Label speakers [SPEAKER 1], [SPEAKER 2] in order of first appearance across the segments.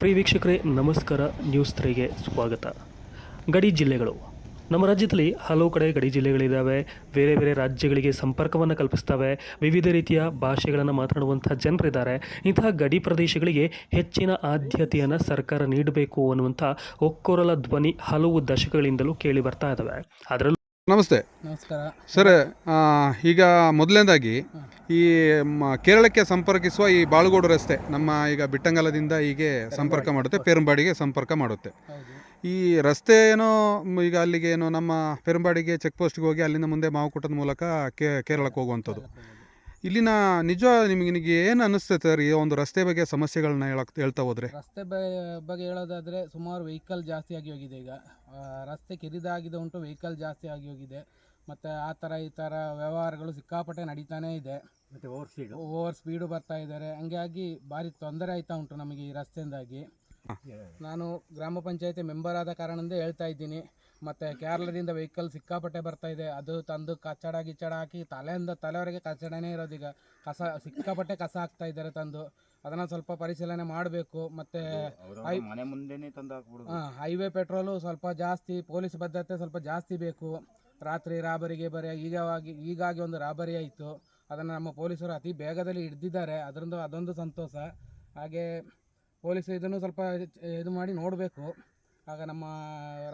[SPEAKER 1] ಪ್ರಿಯ ವೀಕ್ಷಕರೇ, ನಮಸ್ಕಾರ. ನ್ಯೂಸ್ ತ್ರೀಗೆ ಸ್ವಾಗತ. ಗಡಿ ಜಿಲ್ಲೆಗಳು. ನಮ್ಮ ರಾಜ್ಯದಲ್ಲಿ ಹಲವು ಕಡೆ ಗಡಿ ಜಿಲ್ಲೆಗಳಿದ್ದಾವೆ ಬೇರೆ ಬೇರೆ ರಾಜ್ಯಗಳಿಗೆ ಸಂಪರ್ಕವನ್ನು ಕಲ್ಪಿಸ್ತವೆ. ವಿವಿಧ ರೀತಿಯ ಭಾಷೆಗಳನ್ನು ಮಾತನಾಡುವಂಥ ಜನರಿದ್ದಾರೆ. ಇಂತಹ ಗಡಿ ಪ್ರದೇಶಗಳಿಗೆ ಹೆಚ್ಚಿನ ಆದ್ಯತೆಯನ್ನು ಸರ್ಕಾರ ನೀಡಬೇಕು ಅನ್ನುವಂಥ ಒಕ್ಕೊರಲ ಧ್ವನಿ ಹಲವು ದಶಕಗಳಿಂದಲೂ ಕೇಳಿ ಬರ್ತಾ ಇದ್ದಾವೆ ಅದರಲ್ಲೂ
[SPEAKER 2] ನಮಸ್ತೆ.
[SPEAKER 3] ನಮಸ್ಕಾರ.
[SPEAKER 2] ಸರ್ ಆ, ಈಗ ಮೊದಲನೇದಾಗಿ ಈ ಮ- ಕೇರಳಕ್ಕೆ ಸಂಪರ್ಕಿಸುವ ಈ ಬಾಳುಗೋಡು ರಸ್ತೆ ನಮ್ಮ ಈಗ ಬಿಟ್ಟಂಗಲದಿಂದ ಹೀಗೆ ಸಂಪರ್ಕ ಮಾಡುತ್ತೆ ಪೇರುಂಬಾಡಿಗೆ ಸಂಪರ್ಕ ಮಾಡುತ್ತೆ.
[SPEAKER 3] ಹೌದು.
[SPEAKER 2] ಈ ರಸ್ತೆ ಏನೋ ಮ್, ಈಗ ಅಲ್ಲಿಗೆ ಏನೋ ನಮ್ಮ ಪೇರುಂಬಾಡಿಗೆ ಚೆಕ್ ಪೋಸ್ಟ್ಗೆ ಹೋಗಿ ಅಲ್ಲಿಂದ ಮುಂದೆ ಮಾವುಕುಟದ ಮೂಲಕ ಕೇ ಕೇರಳಕ್ಕೆ ಹೋಗುವಂಥದ್ದು. ಇಲ್ಲಿನ ನಿಜ ನಿಮಗೆ ನಿಮಗೆ ಏನು ಅನ್ನಿಸ್ತದೆ ಸರ್ ಈ ಒಂದು ರಸ್ತೆ ಬಗ್ಗೆ ಸಮಸ್ಯೆಗಳನ್ನ ಹೇಳಕ್ ಹೇಳ್ತಾ ಹೋದ್ರೆ?
[SPEAKER 3] ರಸ್ತೆ ಬ- ಬಗ್ಗೆ ಹೇಳೋದಾದರೆ ಸುಮಾರು ವೆಹಿಕಲ್ ಜಾಸ್ತಿ ಆಗಿ ಹೋಗಿದೆ ಈಗ. ಆ, ರಸ್ತೆ ಕಿರಿದಾಗಿದೆ ಉಂಟು ವೆಹಿಕಲ್ ಜಾಸ್ತಿ ಆಗಿ ಹೋಗಿದೆ. ಮತ್ತು ಆ ಥರ ಈ ಥರ ವ್ಯವಹಾರಗಳು ಸಿಕ್ಕಾಪಟ್ಟೆ ನಡೀತಾನೇ ಇದೆ. ಓವರ್ ಸ್ಪೀಡು ಬರ್ತಾ ಇದ್ದಾರೆ ಹಂಗಾಗಿ ಭಾರಿ ತೊಂದರೆ ಆಯ್ತಾ ಉಂಟು ನಮಗೆ ಈ ರಸ್ತೆಯಿಂದಾಗಿ. ನಾನು ಗ್ರಾಮ ಪಂಚಾಯತಿ ಮೆಂಬರ್ ಆದ ಕಾರಣದಿಂದ ಹೇಳ್ತಾ ಇದ್ದೀನಿ. ಮತ್ತು ಕೇರಳದಿಂದ ವೆಹಿಕಲ್ ಸಿಕ್ಕಾಪಟ್ಟೆ ಬರ್ತಾ ಇದೆ. ಅದು ತಂದು ಕಚ್ಚಡ ಗಿಚ್ಚಡ ಹಾಕಿ ತಲೆಯಿಂದ ತಲೆವರೆಗೆ ಕಚ್ಚಡನೇ ಇರೋದೀಗ ಕಸ ಸಿಕ್ಕಾಪಟ್ಟೆ ಕಸ ಹಾಕ್ತಾ ಇದ್ದಾರೆ ತಂದು. ಅದನ್ನು ಸ್ವಲ್ಪ ಪರಿಶೀಲನೆ ಮಾಡಬೇಕು. ಮತ್ತು
[SPEAKER 4] ಮನೆ ಮುಂದೆನೇ ತಂದು ಹಾಕ್ಬಿಡುದು.
[SPEAKER 3] ಹಾಂ ಹೈವೇ ಪೆಟ್ರೋಲು ಸ್ವಲ್ಪ ಜಾಸ್ತಿ ಪೊಲೀಸ್ ಭದ್ರತೆ ಸ್ವಲ್ಪ ಜಾಸ್ತಿ ಬೇಕು. ರಾತ್ರಿ ರಾಬರಿಗೆ ಬರೀ ಈಗವಾಗಿ ಈಗಾಗಿ ಒಂದು ರಾಬರಿ ಆಯಿತು. ಅದನ್ನು ನಮ್ಮ ಪೊಲೀಸರು ಅತಿ ಬೇಗದಲ್ಲಿ ಹಿಡ್ದಿದ್ದಾರೆ. ಅದರಿಂದ ಅದೊಂದು ಸಂತೋಷ. ಹಾಗೆ ಪೊಲೀಸರು ಇದನ್ನು ಸ್ವಲ್ಪ ಇದು ಮಾಡಿ ನೋಡಬೇಕು. ಆಗ ನಮ್ಮ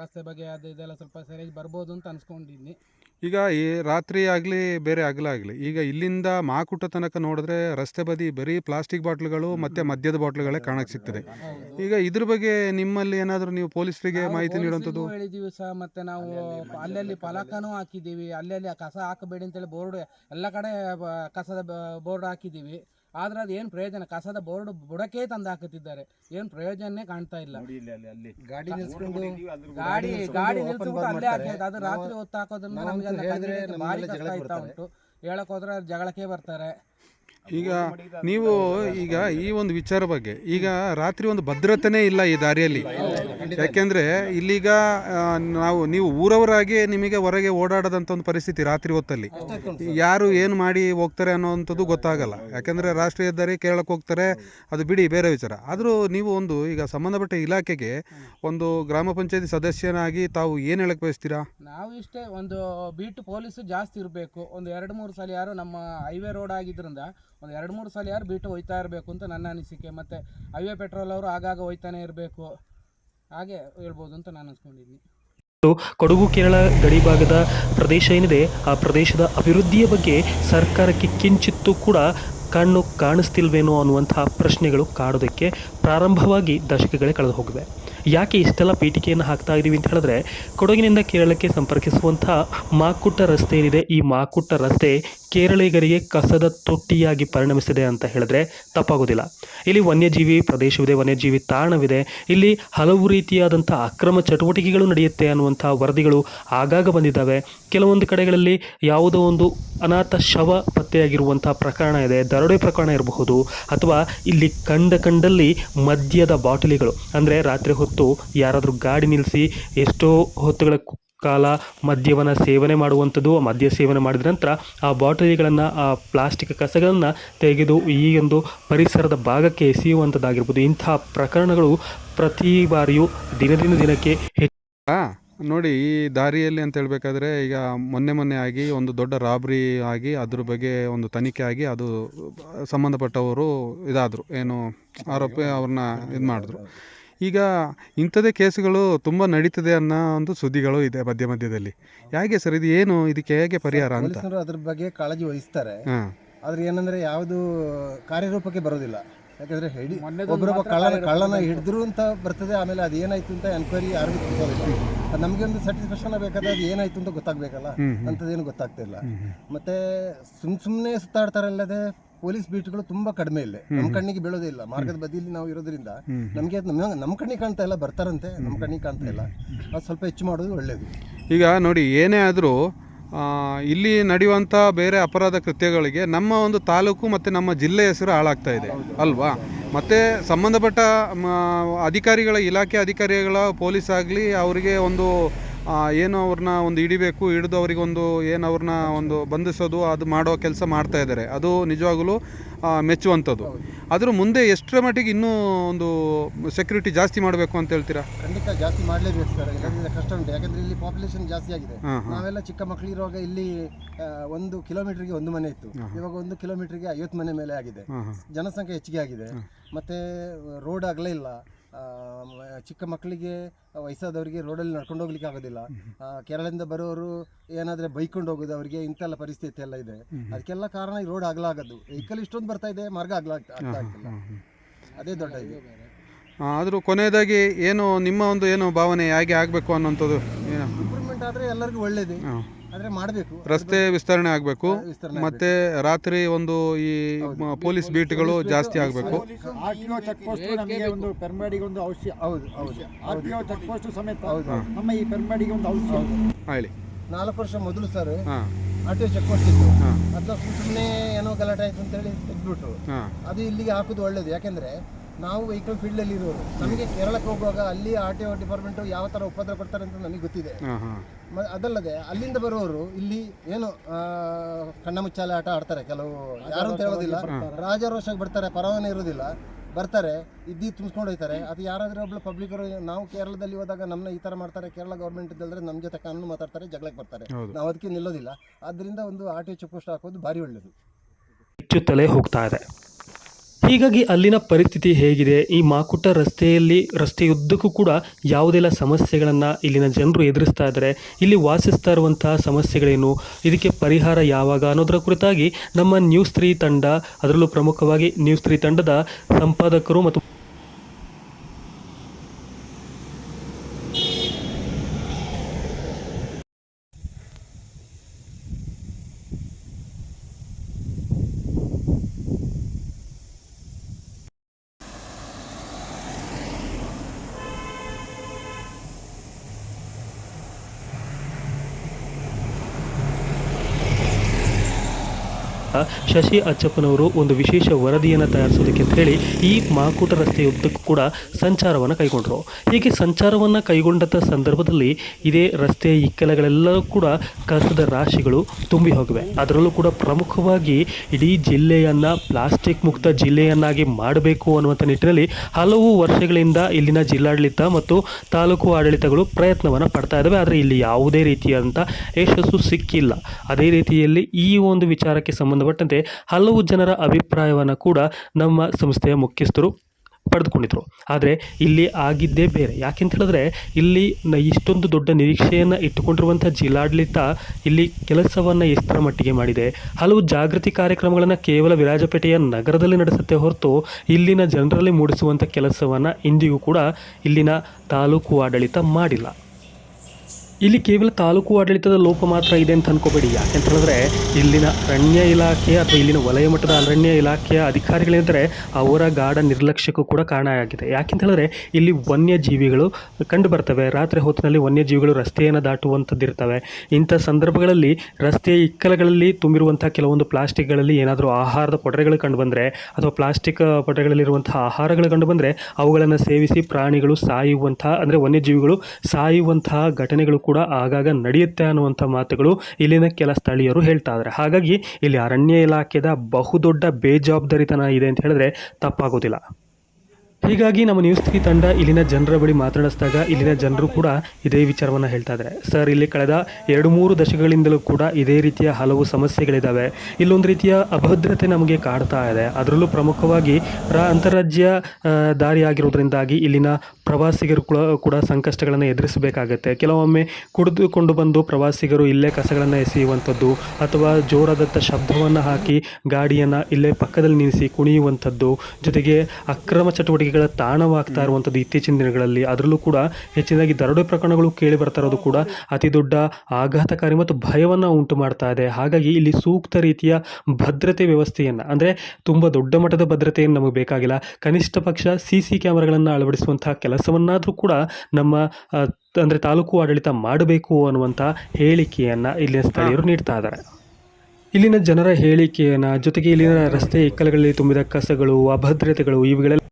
[SPEAKER 3] ರಸ್ತೆ ಬಗ್ಗೆ ಅದು ಇದೆಲ್ಲ ಸ್ವಲ್ಪ ಸರಿಯಾಗಿ ಬರ್ಬೋದು ಅಂತ ಅನ್ಸ್ಕೊಂಡಿದ್ದೀನಿ
[SPEAKER 2] ಈಗ ಈ ರಾತ್ರಿ ಆಗಲಿ ಬೇರೆ ಆಗಲಿ ಈಗ ಇಲ್ಲಿಂದ ಮಾಕುಟ ತನಕ ನೋಡಿದ್ರೆ ರಸ್ತೆ ಬದಿ ಬರೀ ಪ್ಲಾಸ್ಟಿಕ್ ಬಾಟ್ಲುಗಳು ಮತ್ತೆ ಮದ್ಯದ ಬಾಟ್ಲುಗಳೇ ಕಾಣಕ್ಕೆ ಸಿಗ್ತದೆ. ಈಗ ಇದ್ರ ಬಗ್ಗೆ ನಿಮ್ಮಲ್ಲಿ ಏನಾದರೂ ನೀವು ಪೊಲೀಸರಿಗೆ ಮಾಹಿತಿ ನೀಡುವಂಥದ್ದು?
[SPEAKER 3] ಹೇಳಿದ್ದೀವಿ ಹೇಳಿದೀವಿ ಸಹ ಮತ್ತೆ ನಾವು ಅಲ್ಲಲ್ಲಿ ಫಲಕನೂ ಹಾಕಿದ್ದೀವಿ. ಅಲ್ಲಲ್ಲಿ ಕಸ ಹಾಕಬೇಡಿ ಅಂತೇಳಿ ಬೋರ್ಡ್ ಎಲ್ಲ ಕಡೆ ಬ- ಕಸದ ಬೋರ್ಡ್ ಹಾಕಿದ್ದೀವಿ. ಆದ್ರೆ ಅದು ಏನು ಪ್ರಯೋಜನ? ಕಸದ ಬೋರ್ಡ್ ಬುಡಕ್ಕೆ ತಂದು ಹಾಕುತ್ತಿದ್ದಾರೆ. ಏನು ಪ್ರಯೋಜನನೇ ಕಾಣ್ತಾ ಇಲ್ಲ.
[SPEAKER 5] ಗಾಡಿ ನಿಲ್ಸ್ಕೊಂಡು
[SPEAKER 3] ಗಾಡಿ ಗಾಡಿ ನಿಲ್ಸ್ಬಿಟ್ಟು ಅಲ್ಲೇ
[SPEAKER 5] ಮಾಡ್ತಾರೆ.
[SPEAKER 3] ಅದು ರಾತ್ರಿ ಹೊತ್ತು ಹಾಕೋದ್ರಿಂದ ನಮಗೆ ಭಾರಿ ಕಷ್ಟ ಆಯ್ತಾ. ಉಂಟು. ಹೇಳಕ್ ಹೋದ್ರೆ ಜಗಳಕ್ಕೆ ಬರ್ತಾರೆ.
[SPEAKER 2] ಈಗ ನೀವು ಈಗ ಈ ಒಂದು ವಿಚಾರ ಬಗ್ಗೆ ಈಗ ರಾತ್ರಿ ಒಂದು ಭದ್ರತೆನೇ ಇಲ್ಲ ಈ ದಾರಿಯಲ್ಲಿ. ಯಾಕೆಂದ್ರೆ ಇಲ್ಲಿಗ ನಾವು ನೀವು ಊರವರಾಗಿ ನಿಮಗೆ ಹೊರಗೆ ಓಡಾಡದಂಥ ಒಂದು ಪರಿಸ್ಥಿತಿ ರಾತ್ರಿ ಹೊತ್ತಲ್ಲಿ. ಯಾರು ಏನು ಮಾಡಿ ಹೋಗ್ತಾರೆ ಅನ್ನೋವಂಥದ್ದು ಗೊತ್ತಾಗಲ್ಲ. ಯಾಕೆಂದ್ರೆ ರಾಷ್ಟ್ರೀಯ ಹೆದ್ದಾರಿ ಕೇರಳಕ್ಕೆ ಹೋಗ್ತಾರೆ ಅದು ಬಿಡಿ ಬೇರೆ ವಿಚಾರ. ಆದರೂ ನೀವು ಒಂದು ಈಗ ಸಂಬಂಧಪಟ್ಟ ಇಲಾಖೆಗೆ ಒಂದು ಗ್ರಾಮ ಪಂಚಾಯತಿ ಸದಸ್ಯನಾಗಿ ತಾವು ಏನು ಹೇಳಕ್ ಬಯಸ್ತೀರಾ?
[SPEAKER 3] ನಾವು ಇಷ್ಟೇ ಒಂದು ಬೀಟ್ ಪೊಲೀಸು ಜಾಸ್ತಿ ಇರಬೇಕು. ಒಂದು ಎರಡು ಮೂರು ಸಲ ಯಾರು ನಮ್ಮ ಹೈವೇ ರೋಡ್ ಆಗಿದ್ರಿಂದ ಒಂದು ಎರಡು ಮೂರು ಸಲ ಯಾರು ಬಿಟ್ಟು ಹೋಯ್ತಾ ಇರಬೇಕು ಅಂತ ನನ್ನ ಅನಿಸಿಕೆ. ಮತ್ತು ಹೈವೇ ಪೆಟ್ರೋಲ್ ಅವರು ಆಗಾಗ ಹೋಯ್ತಾನೆ ಇರಬೇಕು. ಹಾಗೆ ಹೇಳ್ಬೋದು ಅಂತ ನಾನು ಅನ್ಸ್ಕೊಂಡಿದ್ದೀನಿ.
[SPEAKER 1] ಕೊಡಗು ಕೇರಳ ಗಡಿ ಭಾಗದ ಪ್ರದೇಶ ಏನಿದೆ, ಆ ಪ್ರದೇಶದ ಅಭಿವೃದ್ಧಿಯ ಬಗ್ಗೆ ಸರ್ಕಾರಕ್ಕೆ ಕಿಂಚಿತ್ತೂ ಕೂಡ ಕಣ್ಣು ಕಾಣಿಸ್ತಿಲ್ವೇನೋ ಅನ್ನುವಂತಹ ಪ್ರಶ್ನೆಗಳು ಕಾಡೋದಕ್ಕೆ ಪ್ರಾರಂಭವಾಗಿ ದಶಕಗಳೇ ಕಳೆದು ಹೋಗಿವೆ ಯಾಕೆ ಇಷ್ಟೆಲ್ಲ ಪೀಠಿಕೆಯನ್ನು ಹಾಕ್ತಾ ಇದ್ದೀವಿ ಅಂತ ಹೇಳಿದ್ರೆ, ಕೊಡಗಿನಿಂದ ಕೇರಳಕ್ಕೆ ಸಂಪರ್ಕಿಸುವಂತಹ ಮಾಕುಟ್ಟ ರಸ್ತೆ ಏನಿದೆ, ಈ ಮಾಕುಟ್ಟ ರಸ್ತೆ ಕೇರಳಿಗರಿಗೆ ಕಸದ ತೊಟ್ಟಿಯಾಗಿ ಪರಿಣಮಿಸಿದೆ ಅಂತ ಹೇಳಿದ್ರೆ ತಪ್ಪಾಗೋದಿಲ್ಲ. ಇಲ್ಲಿ ವನ್ಯಜೀವಿ ಪ್ರದೇಶವಿದೆ, ವನ್ಯಜೀವಿ ತಾಣವಿದೆ. ಇಲ್ಲಿ ಹಲವು ರೀತಿಯಾದಂಥ ಅಕ್ರಮ ಚಟುವಟಿಕೆಗಳು ನಡೆಯುತ್ತೆ ಅನ್ನುವಂಥ ವರದಿಗಳು ಆಗಾಗ ಬಂದಿದ್ದಾವೆ. ಕೆಲವೊಂದು ಕಡೆಗಳಲ್ಲಿ ಯಾವುದೋ ಒಂದು ಅನಾಥ ಶವ ಪತ್ತೆಯಾಗಿರುವಂಥ ಪ್ರಕರಣ ಇದೆ, ದರೋಡೆ ಪ್ರಕರಣ ಇರಬಹುದು, ಅಥವಾ ಇಲ್ಲಿ ಕಂಡ ಕಂಡಲ್ಲಿ ಮದ್ಯದ ಬಾಟಲಿಗಳು. ಅಂದರೆ ರಾತ್ರಿ ಹೊತ್ತು ಯಾರಾದರೂ ಗಾಡಿ ನಿಲ್ಲಿಸಿ ಎಷ್ಟೋ ಹೊತ್ತುಗಳ ಕಾಲ ಮದ್ಯವನ್ನು ಸೇವನೆ ಮಾಡುವಂಥದ್ದು, ಮದ್ಯ ಸೇವನೆ ಮಾಡಿದ ನಂತರ ಆ ಬಾಟಲಿಗಳನ್ನು, ಆ ಪ್ಲಾಸ್ಟಿಕ್ ಕಸಗಳನ್ನು ತೆಗೆದು ಈ ಒಂದು ಪರಿಸರದ ಭಾಗಕ್ಕೆ ಎಸೆಯುವಂಥದ್ದಾಗಿರ್ಬೋದು. ಇಂತಹ ಪ್ರಕರಣಗಳು ಪ್ರತಿ ಬಾರಿಯೂ ದಿನದಿಂದ ದಿನಕ್ಕೆ ಹೆಚ್ಚು
[SPEAKER 2] ನೋಡಿ ಈ ದಾರಿಯಲ್ಲಿ ಅಂತ ಹೇಳ್ಬೇಕಾದ್ರೆ ಈಗ ಮೊನ್ನೆ ಮೊನ್ನೆ ಆಗಿ ಒಂದು ದೊಡ್ಡ ರಾಬ್ರಿ ಆಗಿ ಅದ್ರ ಬಗ್ಗೆ ಒಂದು ತನಿಖೆ ಆಗಿ ಅದು ಸಂಬಂಧಪಟ್ಟವರು ಇದಾದರು. ಏನು ಆರೋಪಿ ಅವ್ರನ್ನ ಇದು ಮಾಡಿದ್ರು ಈಗ ಇಂಥದೇ ಕೇಸುಗಳು ತುಂಬ ನಡೀತದೆ ಅನ್ನೋ ಒಂದು ಸುದ್ದಿಗಳು ಇದೆ ಮಧ್ಯ ಮಧ್ಯದಲ್ಲಿ. ಹೇಗೆ ಸರ್ ಇದು ಏನು ಇದಕ್ಕೆ ಹೇಗೆ ಪರಿಹಾರ ಅಂತ?
[SPEAKER 5] ಪೊಲೀಸರು ಅದ್ರ ಬಗ್ಗೆ ಕಾಳಜಿ ವಹಿಸ್ತಾರೆ.
[SPEAKER 2] ಹಾಂ.
[SPEAKER 5] ಆದ್ರೆ ಏನಂದ್ರೆ ಯಾವುದು ಕಾರ್ಯರೂಪಕ್ಕೆ ಬರೋದಿಲ್ಲ. ಯಾಕಂದ್ರೆ ಹಿಡಿ ಒಬ್ಬರೊಬ್ಬ
[SPEAKER 3] ಮಾತ್ರ
[SPEAKER 5] ಕಳ್ಳ ಕಳ್ಳನ ಹಿಡಿದ್ರು ಅಂತ ಬರ್ತದೆ ಆಮೇಲೆ ಅದು ಏನಾಯ್ತು ಅಂತ ಎನ್ಕ್ವೈರಿ ಯಾರಿಗೂ ಅದು ನಮಗೆ ಒಂದು ಸ್ಯಾಟಿಸ್ಫ್ಯಾಕ್ಷನ್ ಬೇಕಾದ್ರೆ ಅದು ಏನಾಯ್ತು ಅಂತ ಗೊತ್ತಾಗ್ಬೇಕಲ್ಲ?
[SPEAKER 2] ಅಂತದೇನು.
[SPEAKER 5] ಅಂಥದ್ದೇನು ಗೊತ್ತಾಗ್ತಾ ಇಲ್ಲ ಮತ್ತೆ ಸುಮ್ ಸುಮ್ಮನೆ ಸುತ್ತಾಡ್ತಾರಲ್ಲದೆ ಪೊಲೀಸ್ ಬೀಟ್ಗಳು ತುಂಬಾ ಕಡಿಮೆ ಇಲ್ಲ. ನಮ್ಮ ಕಣ್ಣಿಗೆ ಬೀಳೋದೇ ಇಲ್ಲ. ಮಾರ್ಗದ ಬದಿಯಲ್ಲಿ ನಾವು ಇರೋದ್ರಿಂದ ನಮಗೆ ನಮ್ಮ ಕಣ್ಣಿಗೆ ಕಾಣ್ತಾ ಇಲ್ಲ ಬರ್ತಾರಂತೆ. ನಮ್ಮ ಕಣ್ಣಿಗೆ ಕಾಣ್ತಾ ಇಲ್ಲ. ಅದು ಸ್ವಲ್ಪ ಹೆಚ್ಚು ಮಾಡೋದು ಒಳ್ಳೇದು.
[SPEAKER 2] ಈಗ ನೋಡಿ ಏನೇ ಆದರೂ ಇಲ್ಲಿ ನಡೆಯುವಂಥ ಬೇರೆ ಅಪರಾಧ ಕೃತ್ಯಗಳಿಗೆ ನಮ್ಮ ಒಂದು ತಾಲೂಕು ಮತ್ತು ನಮ್ಮ ಜಿಲ್ಲೆ ಹೆಸರು ಹಾಳಾಗ್ತಾ ಇದೆ ಅಲ್ವಾ? ಮತ್ತು ಸಂಬಂಧಪಟ್ಟ ಅಧಿಕಾರಿಗಳ ಇಲಾಖೆ ಅಧಿಕಾರಿಗಳ ಪೊಲೀಸ್ ಆಗಲಿ ಅವರಿಗೆ ಒಂದು ಏನು ಅವ್ರನ್ನ ಒಂದು ಹಿಡಿಬೇಕು ಹಿಡಿದು ಅವರಿಗೊಂದು ಏನು ಅವ್ರನ್ನ ಒಂದು ಬಂಧಿಸೋದು ಅದು ಮಾಡೋ ಕೆಲಸ ಮಾಡ್ತಾ ಇದ್ದಾರೆ ಅದು ನಿಜವಾಗಲೂ ಮೆಚ್ಚುವಂಥದ್ದು. ಆದರೂ ಮುಂದೆ ಎಷ್ಟರ ಮಟ್ಟಿಗೆ ಇನ್ನೂ ಒಂದು ಸೆಕ್ಯೂರಿಟಿ ಜಾಸ್ತಿ ಮಾಡಬೇಕು ಅಂತ ಹೇಳ್ತೀರಾ?
[SPEAKER 5] ಖಂಡಿತ ಜಾಸ್ತಿ ಮಾಡಲೇಬೇಕು ಸರ್. ಯಾಕಂದರೆ ಕಷ್ಟ ಉಂಟು. ಯಾಕಂದ್ರೆ ಇಲ್ಲಿ ಪಾಪ್ಯುಲೇಷನ್ ಜಾಸ್ತಿ ಆಗಿದೆ. ನಾವೆಲ್ಲ ಚಿಕ್ಕ ಮಕ್ಕಳು ಇರುವಾಗ ಇಲ್ಲಿ ಒಂದು ಕಿಲೋಮೀಟರ್ಗೆ ಒಂದು ಮನೆ ಇತ್ತು. ಇವಾಗ ಒಂದು ಕಿಲೋಮೀಟರ್ಗೆ ಐವತ್ತು ಮನೆ ಮೇಲೆ ಆಗಿದೆ. ಜನಸಂಖ್ಯೆ ಹೆಚ್ಚಿಗೆ ಆಗಿದೆ. ಮತ್ತೆ ರೋಡ್ ಆಗಲೇ ಇಲ್ಲ. ಚಿಕ್ಕ ಮಕ್ಕಳಿಗೆ ವಯಸ್ಸಾದವರಿಗೆ ರೋಡಲ್ಲಿ ನಡ್ಕೊಂಡು ಹೋಗ್ಲಿಕ್ಕೆ ಆಗೋದಿಲ್ಲ. ಆ, ಕೇರಳದಿಂದ ಬರೋರು ಏನಾದ್ರೆ ಬೈಕೊಂಡು ಹೋಗೋದು ಅವರಿಗೆ ಇಂಥೆಲ್ಲ ಪರಿಸ್ಥಿತಿ ಎಲ್ಲ ಇದೆ. ಅದಕ್ಕೆಲ್ಲ ಕಾರಣ ಈ ರೋಡ್ ಆಗಲಾಗದು. ವೆಹಿಕಲ್ ಇಷ್ಟೊಂದು ಬರ್ತಾ ಇದೆ ಮಾರ್ಗ ಆಗಲಾಗ್ತಿಲ್ಲ ಆಗ್ತಾ ಅದೇ ದೊಡ್ಡ ಇದೆ.
[SPEAKER 2] ಆದರೂ ಕೊನೆಯದಾಗಿ ಏನು ನಿಮ್ಮ ಒಂದು ಏನು ಭಾವನೆ ಹೇಗೆ ಆಗಬೇಕು ಅನ್ನೋಂಥದ್ದು ಏನು?
[SPEAKER 5] ಇಂಪ್ರೂವ್ಮೆಂಟ್ ಆದ್ರೆ ಎಲ್ಲರಿಗೂ ಒಳ್ಳೇದು. ಆದ್ರೆ ಮಾಡಬೇಕು.
[SPEAKER 2] ರಸ್ತೆ ವಿಸ್ತರಣೆ ಆಗಬೇಕು.
[SPEAKER 5] ವಿಸ್ತರಣೆ
[SPEAKER 2] ಮತ್ತೆ ರಾತ್ರಿ ಒಂದು ಈ ಮ- ಪೊಲೀಸ್ ಬೀಟ್ಗಳು ಜಾಸ್ತಿ ಆಗಬೇಕು.
[SPEAKER 4] R T O check post ನಮಗೆ ಒಂದು ಪೆರ್ಮಾಡಿಗೆ ಒಂದು ಅವಶ್ಯ
[SPEAKER 5] ಹೌದು ಹೌದು
[SPEAKER 4] ಆರ್ ಟಿ ಚೆಕ್ ಪೋಸ್ಟ್ ಸಮೇತ
[SPEAKER 5] ಹೌದು.
[SPEAKER 4] ನಮ್ಮ ಈ ಪೆರ್ಮಾಡಿಗೆ ಒಂದು ಅವಶ್ಯ
[SPEAKER 2] ಹೇಳಿ
[SPEAKER 5] ನಾಲ್ಕು ವರ್ಷ ಮೊದಲು ಸರ್
[SPEAKER 2] ಹಾಂ.
[SPEAKER 5] R T O check post ಇತ್ತು.
[SPEAKER 2] ಹಾಂ.
[SPEAKER 5] ಅದನ್ನ ಸುಮ್ಮನೆ ಏನೋ ಗಲಾಟೆ ಆಯ್ತು ಅಂತೇಳಿ ತೆಗೆದ್ಬಿಟ್ರು.
[SPEAKER 2] ಹಾಂ.
[SPEAKER 5] ಅದು ಇಲ್ಲಿಗೆ ಹಾಕೋದು ಒಳ್ಳೇದು. ಯಾಕೆಂದ್ರೆ ನಾವು ವೆಹಿಕಲ್ ಫೀಲ್ಡಲ್ಲಿ ಇರೋರು ನಮಗೆ ಕೇರಳಕ್ಕೆ ಹೋಗುವಾಗ ಅಲ್ಲಿ ಆರ್ ಟಿ ಒ ಡಿಪಾರ್ಟ್ಮೆಂಟ್ ಯಾವ ಥರ ಉಪದ್ರ ಕೊಡ್ತಾರೆ ಅಂತ ನಮಗೆ ಗೊತ್ತಿದೆ. ಮ- ಅದಲ್ಲದೆ ಅಲ್ಲಿಂದ ಬರುವವರು ಇಲ್ಲಿ ಏನು ಆ, ಕಣ್ಣ ಮುಚ್ಚಾಲೆ ಆಟ ಆಡ್ತಾರೆ ಕೆಲವು ಯಾರು ಅಂತ ಹೇಳೋದಿಲ್ಲ. ರಾಜಾರೋಷಕ್ಕೆ ಬರ್ತಾರೆ. ಪರವಾನೆ ಇರೋದಿಲ್ಲ. ಬರ್ತಾರೆ ಇದ್ದಿ ತುಂಬಿಸ್ಕೊಂಡು ಹೋಗ್ತಾರೆ ಅದು ಯಾರಾದರೂ ಒಬ್ಳು ಪಬ್ಲಿಕರು ನಾವು ಕೇರಳದಲ್ಲಿ ಹೋದಾಗ ನಮ್ಮನ್ನ ಈ ಥರ ಮಾಡ್ತಾರೆ ಕೇರಳ ಗೌರ್ಮೆಂಟ್ ಇದ್ದಲ್ದ್ರೆ ನಮ್ಮ ಜೊತೆ ಕಾನೂನು ಮಾತಾಡ್ತಾರೆ ಜಗಳಕ್ಕೆ ಬರ್ತಾರೆ.
[SPEAKER 2] ಹೌದು.
[SPEAKER 5] ನಾವು ಅದಕ್ಕೆ ನಿಲ್ಲೋದಿಲ್ಲ. ಆದ್ದರಿಂದ ಒಂದು ಆರ್ ಟಿ ಚೆಕ್ ಪೋಸ್ಟ್ ಹಾಕೋದು ಭಾರಿ ಒಳ್ಳೆಯದು
[SPEAKER 1] ಹೆಚ್ಚುತ್ತಲೇ ಹೋಗ್ತಾ ಇದೆ. ಹೀಗಾಗಿ ಅಲ್ಲಿನ ಪರಿಸ್ಥಿತಿ ಹೇಗಿದೆ? ಈ ಮಾಕುಟ ರಸ್ತೆಯಲ್ಲಿ, ರಸ್ತೆಯುದ್ದಕ್ಕೂ ಕೂಡ ಯಾವುದೆಲ್ಲ ಸಮಸ್ಯೆಗಳನ್ನು ಇಲ್ಲಿನ ಜನರು ಎದುರಿಸ್ತಾ ಇದ್ದಾರೆ? ಇಲ್ಲಿ ವಾಸಿಸ್ತಾ ಇರುವಂತಹ ಸಮಸ್ಯೆಗಳೇನು? ಇದಕ್ಕೆ ಪರಿಹಾರ ಯಾವಾಗ ಅನ್ನೋದರ ಕುರಿತಾಗಿ ನಮ್ಮ ನ್ಯೂಸ್ ತ್ರೀ ತಂಡ, ಅದರಲ್ಲೂ ಪ್ರಮುಖವಾಗಿ ನ್ಯೂಸ್ ತ್ರೀ ತಂಡದ ಸಂಪಾದಕರು ಮತ್ತು ಶಶಿ ಅಚ್ಚಪ್ಪನವರು ಒಂದು ವಿಶೇಷ ವರದಿಯನ್ನು ತಯಾರಿಸೋದಕ್ಕೆ ಅಂತ ಹೇಳಿ ಈ ಮಾಕೂಟ ರಸ್ತೆಯುದ್ದಕ್ಕೂ ಕೂಡ ಸಂಚಾರವನ್ನು ಕೈಗೊಂಡರು. ಹೀಗೆ ಸಂಚಾರವನ್ನು ಕೈಗೊಂಡಂಥ ಸಂದರ್ಭದಲ್ಲಿ ಇದೇ ರಸ್ತೆಯ ಇಕ್ಕೆಲಗಳೆಲ್ಲವೂ ಕೂಡ ಕಸದ ರಾಶಿಗಳು ತುಂಬಿ ಹೋಗಿವೆ. ಅದರಲ್ಲೂ ಕೂಡ ಪ್ರಮುಖವಾಗಿ ಇಡೀ ಜಿಲ್ಲೆಯನ್ನು ಪ್ಲಾಸ್ಟಿಕ್ ಮುಕ್ತ ಜಿಲ್ಲೆಯನ್ನಾಗಿ ಮಾಡಬೇಕು ಅನ್ನುವಂಥ ನಿಟ್ಟಿನಲ್ಲಿ ಹಲವು ವರ್ಷಗಳಿಂದ ಇಲ್ಲಿನ ಜಿಲ್ಲಾಡಳಿತ ಮತ್ತು ತಾಲೂಕು ಆಡಳಿತಗಳು ಪ್ರಯತ್ನವನ್ನು ಪಡ್ತಾ ಇದ್ದಾವೆ ಆದರೆ ಇಲ್ಲಿ ಯಾವುದೇ ರೀತಿಯಾದಂಥ ಯಶಸ್ಸು ಸಿಕ್ಕಿಲ್ಲ. ಅದೇ ರೀತಿಯಲ್ಲಿ ಈ ಒಂದು ವಿಚಾರಕ್ಕೆ ಸಂಬಂಧಪಟ್ಟಂತೆ ಹಲವು ಜನರ ಅಭಿಪ್ರಾಯವನ್ನು ಕೂಡ ನಮ್ಮ ಸಂಸ್ಥೆಯ ಮುಖ್ಯಸ್ಥರು ಪಡೆದುಕೊಂಡಿದ್ರು. ಆದರೆ ಇಲ್ಲಿ ಆಗಿದ್ದೇ ಬೇರೆ. ಯಾಕೆಂತ ಹೇಳಿದ್ರೆ ಇಲ್ಲಿ ನ- ಇಷ್ಟೊಂದು ದೊಡ್ಡ ನಿರೀಕ್ಷೆಯನ್ನು ಇಟ್ಟುಕೊಂಡಿರುವಂಥ ಜಿಲ್ಲಾಡಳಿತ ಇಲ್ಲಿ ಕೆಲಸವನ್ನು ಎಷ್ಟರ ಮಟ್ಟಿಗೆ ಮಾಡಿದೆ. ಹಲವು ಜಾಗೃತಿ ಕಾರ್ಯಕ್ರಮಗಳನ್ನು ಕೇವಲ ವಿರಾಜಪೇಟೆಯ ನಗರದಲ್ಲಿ ನಡೆಸುತ್ತೆ ಹೊರತು ಇಲ್ಲಿನ ಜನರಲ್ಲಿ ಮೂಡಿಸುವಂಥ ಕೆಲಸವನ್ನು ಇಂದಿಗೂ ಕೂಡ ಇಲ್ಲಿನ ತಾಲೂಕು ಆಡಳಿತ ಮಾಡಿಲ್ಲ. ಇಲ್ಲಿ ಕೇವಲ ತಾಲೂಕು ಆಡಳಿತದ ಲೋಪ ಮಾತ್ರ ಇದೆ ಅಂತ ಅನ್ಕೋಬೇಡಿ. ಯಾಕೆಂತ ಹೇಳಿದ್ರೆ, ಇಲ್ಲಿನ ಅರಣ್ಯ ಇಲಾಖೆ ಅಥವಾ ಇಲ್ಲಿನ ವಲಯ ಮಟ್ಟದ ಅರಣ್ಯ ಇಲಾಖೆಯ ಅಧಿಕಾರಿಗಳೇನಿದ್ರೆ ಅವರ ಗಾಢ ನಿರ್ಲಕ್ಷ್ಯಕ್ಕೂ ಕೂಡ ಕಾರಣ ಆಗಿದೆ. ಯಾಕೆಂತ ಹೇಳಿದ್ರೆ, ಇಲ್ಲಿ ವನ್ಯಜೀವಿಗಳು ಕಂಡು ಬರ್ತವೆ ರಾತ್ರಿ ಹೊತ್ತಿನಲ್ಲಿ ವನ್ಯಜೀವಿಗಳು ರಸ್ತೆಯನ್ನು ದಾಟುವಂಥದ್ದು ಇರ್ತವೆ. ಇಂಥ ಸಂದರ್ಭಗಳಲ್ಲಿ ರಸ್ತೆಯ ಇಕ್ಕಲಗಳಲ್ಲಿ ತುಂಬಿರುವಂಥ ಕೆಲವೊಂದು ಪ್ಲಾಸ್ಟಿಕ್ಗಳಲ್ಲಿ ಏನಾದರೂ ಆಹಾರದ ಪೊಟರೆಗಳು ಕಂಡು ಬಂದರೆ ಅಥವಾ ಪ್ಲಾಸ್ಟಿಕ್ ಪೊಟರೆಗಳಲ್ಲಿರುವಂತಹ ಆಹಾರಗಳು ಕಂಡು ಬಂದರೆ ಅವುಗಳನ್ನು ಸೇವಿಸಿ ಪ್ರಾಣಿಗಳು ಸಾಯುವಂಥ ಅಂದರೆ ವನ್ಯಜೀವಿಗಳು ಸಾಯುವಂತಹ ಘಟನೆಗಳು ಕೂಡ ಆಗಾಗ ನಡೆಯುತ್ತೆ ಅನ್ನುವಂಥ ಮಾತುಗಳು ಇಲ್ಲಿನ ಕೆಲ ಸ್ಥಳೀಯರು ಹೇಳ್ತಾ ಇದ್ದಾರೆ. ಹಾಗಾಗಿ ಇಲ್ಲಿ ಅರಣ್ಯ ಇಲಾಖೆದ ಬಹುದೊಡ್ಡ ಬೇಜವಾಬ್ದಾರಿತನ ಇದೆ ಅಂತ ಹೇಳಿದ್ರೆ ತಪ್ಪಾಗೋದಿಲ್ಲ. ಹೀಗಾಗಿ ನಮ್ಮ ನ್ಯೂಸ್ ತ್ರೀ ತಂಡ ಇಲ್ಲಿನ ಜನರ ಬಳಿ ಮಾತನಾಡಿಸಿದಾಗ ಇಲ್ಲಿನ ಜನರು ಕೂಡ ಇದೇ ವಿಚಾರವನ್ನು ಹೇಳ್ತಾ ಇದ್ದಾರೆ. ಸರ್, ಇಲ್ಲಿ ಕಳೆದ ಎರಡು ಮೂರು ದಶಕಗಳಿಂದಲೂ ಕೂಡ ಇದೇ ರೀತಿಯ ಹಲವು ಸಮಸ್ಯೆಗಳಿದ್ದಾವೆ ಇಲ್ಲೊಂದು ರೀತಿಯ ಅಭದ್ರತೆ ನಮಗೆ ಕಾಡ್ತಾ ಇದೆ. ಅದರಲ್ಲೂ ಪ್ರಮುಖವಾಗಿ ರಾ ಅಂತಾರಾಜ್ಯ ದಾರಿಯಾಗಿರೋದ್ರಿಂದಾಗಿ ಇಲ್ಲಿನ ಪ್ರವಾಸಿಗರು ಕೂಡ ಕೂಡ ಸಂಕಷ್ಟಗಳನ್ನು ಎದುರಿಸಬೇಕಾಗತ್ತೆ. ಕೆಲವೊಮ್ಮೆ ಕುಡಿದುಕೊಂಡು ಬಂದು ಪ್ರವಾಸಿಗರು ಇಲ್ಲೇ ಕಸಗಳನ್ನು ಎಸೆಯುವಂಥದ್ದು ಅಥವಾ ಜೋರಾದಂಥ ಶಬ್ದವನ್ನು ಹಾಕಿ ಗಾಡಿಯನ್ನು ಇಲ್ಲೇ ಪಕ್ಕದಲ್ಲಿ ನಿಲ್ಲಿಸಿ ಕುಣಿಯುವಂಥದ್ದು, ಜೊತೆಗೆ ಅಕ್ರಮ ಚಟುವಟಿಕೆಗಳ ತಾಣವಾಗ್ತಾ ಇರುವಂಥದ್ದು ಇತ್ತೀಚಿನ ದಿನಗಳಲ್ಲಿ. ಅದರಲ್ಲೂ ಕೂಡ ಹೆಚ್ಚಿನದಾಗಿ ದರೋಡೆ ಪ್ರಕರಣಗಳು ಕೇಳಿ ಬರ್ತಾ ಇರೋದು ಕೂಡ ಅತಿ ದೊಡ್ಡ ಆಘಾತಕಾರಿ ಮತ್ತು ಭಯವನ್ನು ಉಂಟು ಮಾಡ್ತಾ ಇದೆ. ಹಾಗಾಗಿ ಇಲ್ಲಿ ಸೂಕ್ತ ರೀತಿಯ ಭದ್ರತೆ ವ್ಯವಸ್ಥೆಯನ್ನು, ಅಂದರೆ ತುಂಬ ದೊಡ್ಡ ಮಟ್ಟದ ಭದ್ರತೆಯನ್ನು ನಮಗೆ ಬೇಕಾಗಿಲ್ಲ. ಕನಿಷ್ಠ ಪಕ್ಷ ಸಿ ಸಿ ಕ್ಯಾಮರಾಗಳನ್ನು ಅಳವಡಿಸುವಂತಹ ಕೆಲಸವನ್ನಾದರೂ ಕೂಡ ನಮ್ಮ ಅಂದರೆ ತಾಲೂಕು ಆಡಳಿತ ಮಾಡಬೇಕು ಅನ್ನುವಂಥ ಹೇಳಿಕೆಯನ್ನು ಇಲ್ಲಿನ ಸ್ಥಳೀಯರು ನೀಡ್ತಾ ಇದ್ದಾರೆ. ಇಲ್ಲಿನ ಜನರ ಹೇಳಿಕೆಯನ್ನು ಜೊತೆಗೆ ಇಲ್ಲಿನ ರಸ್ತೆ ಇಕ್ಕಲಗಳಲ್ಲಿ ತುಂಬಿದ ಕಸಗಳು ಅಭದ್ರತೆಗಳು ಇವುಗಳೆಲ್ಲ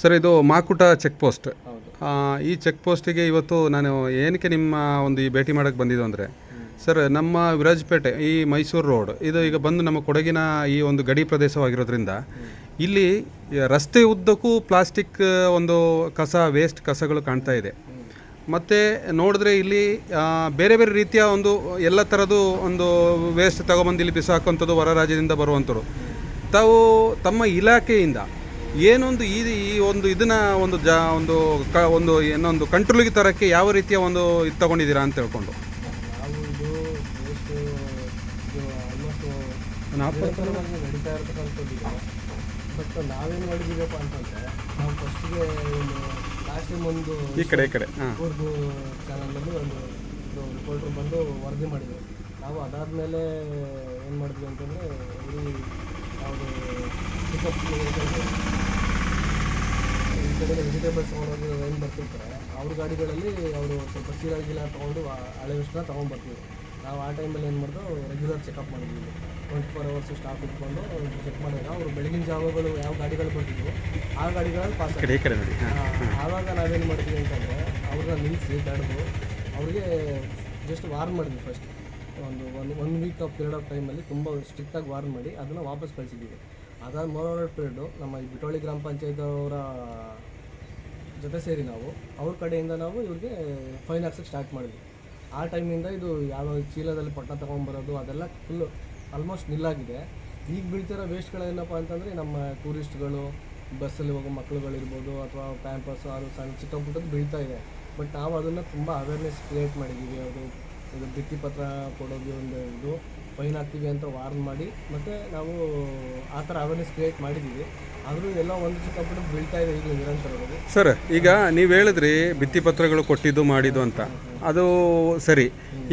[SPEAKER 2] ಸರ್ ಇದು ಮಾಕುಟ ಚೆಕ್ ಪೋಸ್ಟ್. ಆ, ಈ ಚೆಕ್ ಪೋಸ್ಟಿಗೆ ಇವತ್ತು ನಾನು ಏನಕ್ಕೆ ನಿಮ್ಮ ಒಂದು ಈ ಭೇಟಿ ಮಾಡೋಕ್ಕೆ ಬಂದಿದ್ದು ಅಂದರೆ ಸರ್ ನಮ್ಮ ವಿರಾಜಪೇಟೆ ಈ ಮೈಸೂರು ರೋಡ್ ಇದು ಈಗ ಬಂದು ನಮ್ಮ ಕೊಡಗಿನ ಈ ಒಂದು ಗಡಿ ಪ್ರದೇಶವಾಗಿರೋದ್ರಿಂದ ಇಲ್ಲಿ ರಸ್ತೆ ಉದ್ದಕ್ಕೂ ಪ್ಲಾಸ್ಟಿಕ್ ಒಂದು ಕಸ ವೇಸ್ಟ್ ಕಸಗಳು ಕಾಣ್ತಾ ಇದೆ. ಮತ್ತು ನೋಡಿದ್ರೆ ಇಲ್ಲಿ ಬೇರೆ ಬೇರೆ ರೀತಿಯ ಒಂದು ಎಲ್ಲ ಥರದ್ದು ಒಂದು ವೇಸ್ಟ್ ತಗೊಬಂದು ಇಲ್ಲಿ ಬಿಸಾಕುವಂಥದ್ದು ಹೊರ ರಾಜ್ಯದಿಂದ ಬರುವಂಥವ್ರು. ತಾವು ತಮ್ಮ ಇಲಾಖೆಯಿಂದ ಏನೊಂದು ಈ ಈ ಒಂದು ಇದನ್ನ ಒಂದು ಜಾ ಒಂದು ಕ ಒಂದು ಏನೊಂದು ಕಂಟ್ರೋಲಿಗೆ ತರೋಕ್ಕೆ ಯಾವ ರೀತಿಯ ಒಂದು ಇದು ತಗೊಂಡಿದ್ದೀರಾ ಅಂತ ಹೇಳ್ಕೊಂಡು.
[SPEAKER 6] ನಡೀತಾ ಬಟ್ ನಾವೇನು ಮಾಡಿದೀವಪ್ಪ ಅಂತಂದರೆ ನಾವು ಫಸ್ಟಿಗೆ ಒಂದು ಲಾಸ್ಟ್ ಟೈಮ್ ಒಂದು
[SPEAKER 2] ಈ ಕಡೆ ಈ ಕಡೆ. ಹಾಂ.
[SPEAKER 6] ಉರ್ದು ಚಾನಲಲ್ಲಿ ಒಂದು ಇದು ರಿಪೋರ್ಟ್ರು ಬಂದು ವರದಿ ಮಾಡಿದ್ವಿ ನಾವು ಅದಾದಮೇಲೆ ಏನು ಮಾಡಿದ್ವಿ ಅಂತಂದರೆ ಇಲ್ಲಿ ಯಾವುದು ಪಿಕಪ್ ಈ ಕಡೆ ವೆಜಿಟೇಬಲ್ಸ್ ತೊಗೊಂಡೋಗಿ ಏನು ಬರ್ತಿರ್ತಾರೆ ಅವ್ರ ಗಾಡಿಗಳಲ್ಲಿ ಅವರು ಸ್ವಲ್ಪ ಚೀಲ ಗೀಲ ತೊಗೊಂಡು ಹಳೆ ವೆಸ್ಟ್ನ ತೊಗೊಂಡ್ಬರ್ತೀವಿ ನಾವು ಆ ಟೈಮಲ್ಲಿ ಏನು ಮಾಡಿದ್ರು ರೆಗ್ಯುಲರ್ ಚೆಕಪ್ ಮಾಡಿದ್ವಿ. ಟ್ವೆಂಟಿ ಫೋರ್ ಅವರ್ಸ್ ಸ್ಟಾಫ್ ಇಟ್ಕೊಂಡು ಚೆಕ್ ಮಾಡಿದಾಗ ಅವರು ಬೆಳಗಿನ ಜಾವಗಳು ಯಾವ ಗಾಡಿಗಳು ಬರ್ತಿದ್ವು ಆ ಗಾಡಿಗಳಲ್ಲಿ ಪಾಸ್ ಆವಾಗ ನಾವೇನು ಮಾಡಿದ್ವಿ ಅಂತಂದರೆ ಅವ್ರನ್ನ ನಿಲ್ಲಿಸಿ ತಡೆದು ಅವ್ರಿಗೆ ಜಸ್ಟ್ ವಾರ್ನ್ ಮಾಡಿದ್ವಿ ಫಸ್ಟ್ ಒಂದು ಒಂದು one week of period of ಟೈಮಲ್ಲಿ ತುಂಬ ಸ್ಟ್ರಿಕ್ಟಾಗಿ ವಾರ್ನ್ ಮಾಡಿ ಅದನ್ನು ವಾಪಸ್ ಕಳಿಸಿದ್ದೀವಿ. ಅದಾದ ಮೊದಲ ಪೀರಿಯಡು ನಮ್ಮ ಈ ಬಿಟೋಳಿ ಗ್ರಾಮ ಪಂಚಾಯತ್ ಅವರ ಜೊತೆ ಸೇರಿ ನಾವು ಅವ್ರ ಕಡೆಯಿಂದ ನಾವು ಇವ್ರಿಗೆ ಫೈನ್ ಹಾಕ್ಸೋಕ್ಕೆ ಸ್ಟಾರ್ಟ್ ಮಾಡಿದ್ವಿ. ಆ ಟೈಮಿಂದ ಇದು ಯಾವ ಚೀಲದಲ್ಲಿ ಪಟ್ಟ ತೊಗೊಂಬರೋದು ಅದೆಲ್ಲ ಫುಲ್ಲು ಆಲ್ಮೋಸ್ಟ್ ನಿಲ್ಲಾಗಿದೆ. ಈಗ ಬೀಳ್ತಿರೋ ವೇಸ್ಟ್ಗಳೇನಪ್ಪ ಅಂತಂದರೆ ನಮ್ಮ ಟೂರಿಸ್ಟ್ಗಳು ಬಸ್ಸಲ್ಲಿ ಹೋಗೋ ಮಕ್ಕಳುಗಳಿರ್ಬೋದು ಅಥವಾ ಪ್ಯಾಂಪರ್ಸ್ ಅದು ಸಣ್ಣ ಚಿಕ್ಕ ಪುಟ್ಟದ್ದು ಬೀಳ್ತಾ ಇದೆ. ಬಟ್ ನಾವು ಅದನ್ನು ತುಂಬ ಅವೇರ್ನೆಸ್ ಕ್ರಿಯೇಟ್ ಮಾಡಿದ್ದೀವಿ ಅದು, ಇದು ಭಿತ್ತಿಪತ್ರ ಕೊಡೋದು ಒಂದು ಇದು. ಫೈನ್ ಹಾಕ್ತೀವಿ ಅಂತ ವಾರ್ನ್ ಮಾಡಿ ಮತ್ತು ನಾವು ಆ ಥರ ಅವೇರ್ನೆಸ್ ಕ್ರಿಯೇಟ್ ಮಾಡಿದ್ದೀವಿ. ಆದರೂ ಎಲ್ಲ ಒಂದು ಚಿಕ್ಕ ಪುಟ್ಟ ಬೀಳ್ತಾ ಇದೆ ಈಗ ನಿರಂತರವಾಗಿ.
[SPEAKER 2] ಸರ್ ಈಗ ನೀವು ಹೇಳಿದ್ರಿ ಭಿತ್ತಿಪತ್ರಗಳು ಕೊಟ್ಟಿದ್ದು ಮಾಡಿದ್ದು ಅಂತ. ಅದು ಸರಿ.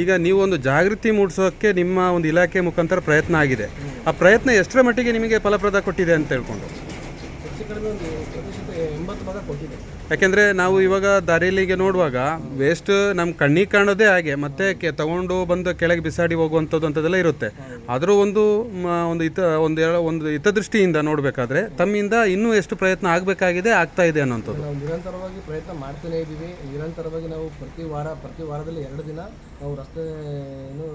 [SPEAKER 2] ಈಗ ನೀವು ಒಂದು ಜಾಗೃತಿ ಮೂಡಿಸೋಕ್ಕೆ ನಿಮ್ಮ ಒಂದು ಇಲಾಖೆ ಮುಖಾಂತರ ಪ್ರಯತ್ನ ಆಗಿದೆ. ಆ ಪ್ರಯತ್ನ ಎಷ್ಟರ ಮಟ್ಟಿಗೆ ನಿಮಗೆ ಫಲಪ್ರದ ಕೊಟ್ಟಿದೆ ಅಂತ ಹೇಳ್ಕೊಂಡು?
[SPEAKER 6] ಹೆಚ್ಚು ಕಡಿಮೆ ಒಂದು ಪ್ರತಿಶತ ಎಂಬತ್ತು ಭಾಗ ಕೊಟ್ಟಿದೆ.
[SPEAKER 2] ಯಾಕೆಂದರೆ ನಾವು ಇವಾಗ ದಾರಿಯಲ್ಲಿಗೆ ನೋಡುವಾಗ ವೇಸ್ಟ್ ನಮ್ಮ ಕಣ್ಣಿಗೆ ಕಾಣೋದೇ ಹಾಗೆ, ಮತ್ತೆ ಕೆ ತಗೊಂಡು ಬಂದು ಕೆಳಗೆ ಬಿಸಾಡಿ ಹೋಗುವಂಥದ್ದು ಅಂಥದ್ದೆಲ್ಲ ಇರುತ್ತೆ. ಆದರೂ ಒಂದು ಒಂದು ಹಿತ, ಒಂದು ಒಂದು ಹಿತದೃಷ್ಟಿಯಿಂದ ನೋಡಬೇಕಾದ್ರೆ ತಮ್ಮಿಂದ ಇನ್ನೂ ಎಷ್ಟು ಪ್ರಯತ್ನ ಆಗಬೇಕಾಗಿದೆ, ಆಗ್ತಾ ಇದೆ ಅನ್ನೋಂಥದ್ದು.
[SPEAKER 6] ನಾವು ನಿರಂತರವಾಗಿ ಪ್ರಯತ್ನ ಮಾಡ್ತಾನೇ ಇದ್ದೀವಿ. ನಿರಂತರವಾಗಿ ನಾವು ಪ್ರತಿ ವಾರ, ಪ್ರತಿ ವಾರದಲ್ಲಿ ಎರಡು ದಿನ ನಾವು ರಸ್ತೆ ಏನು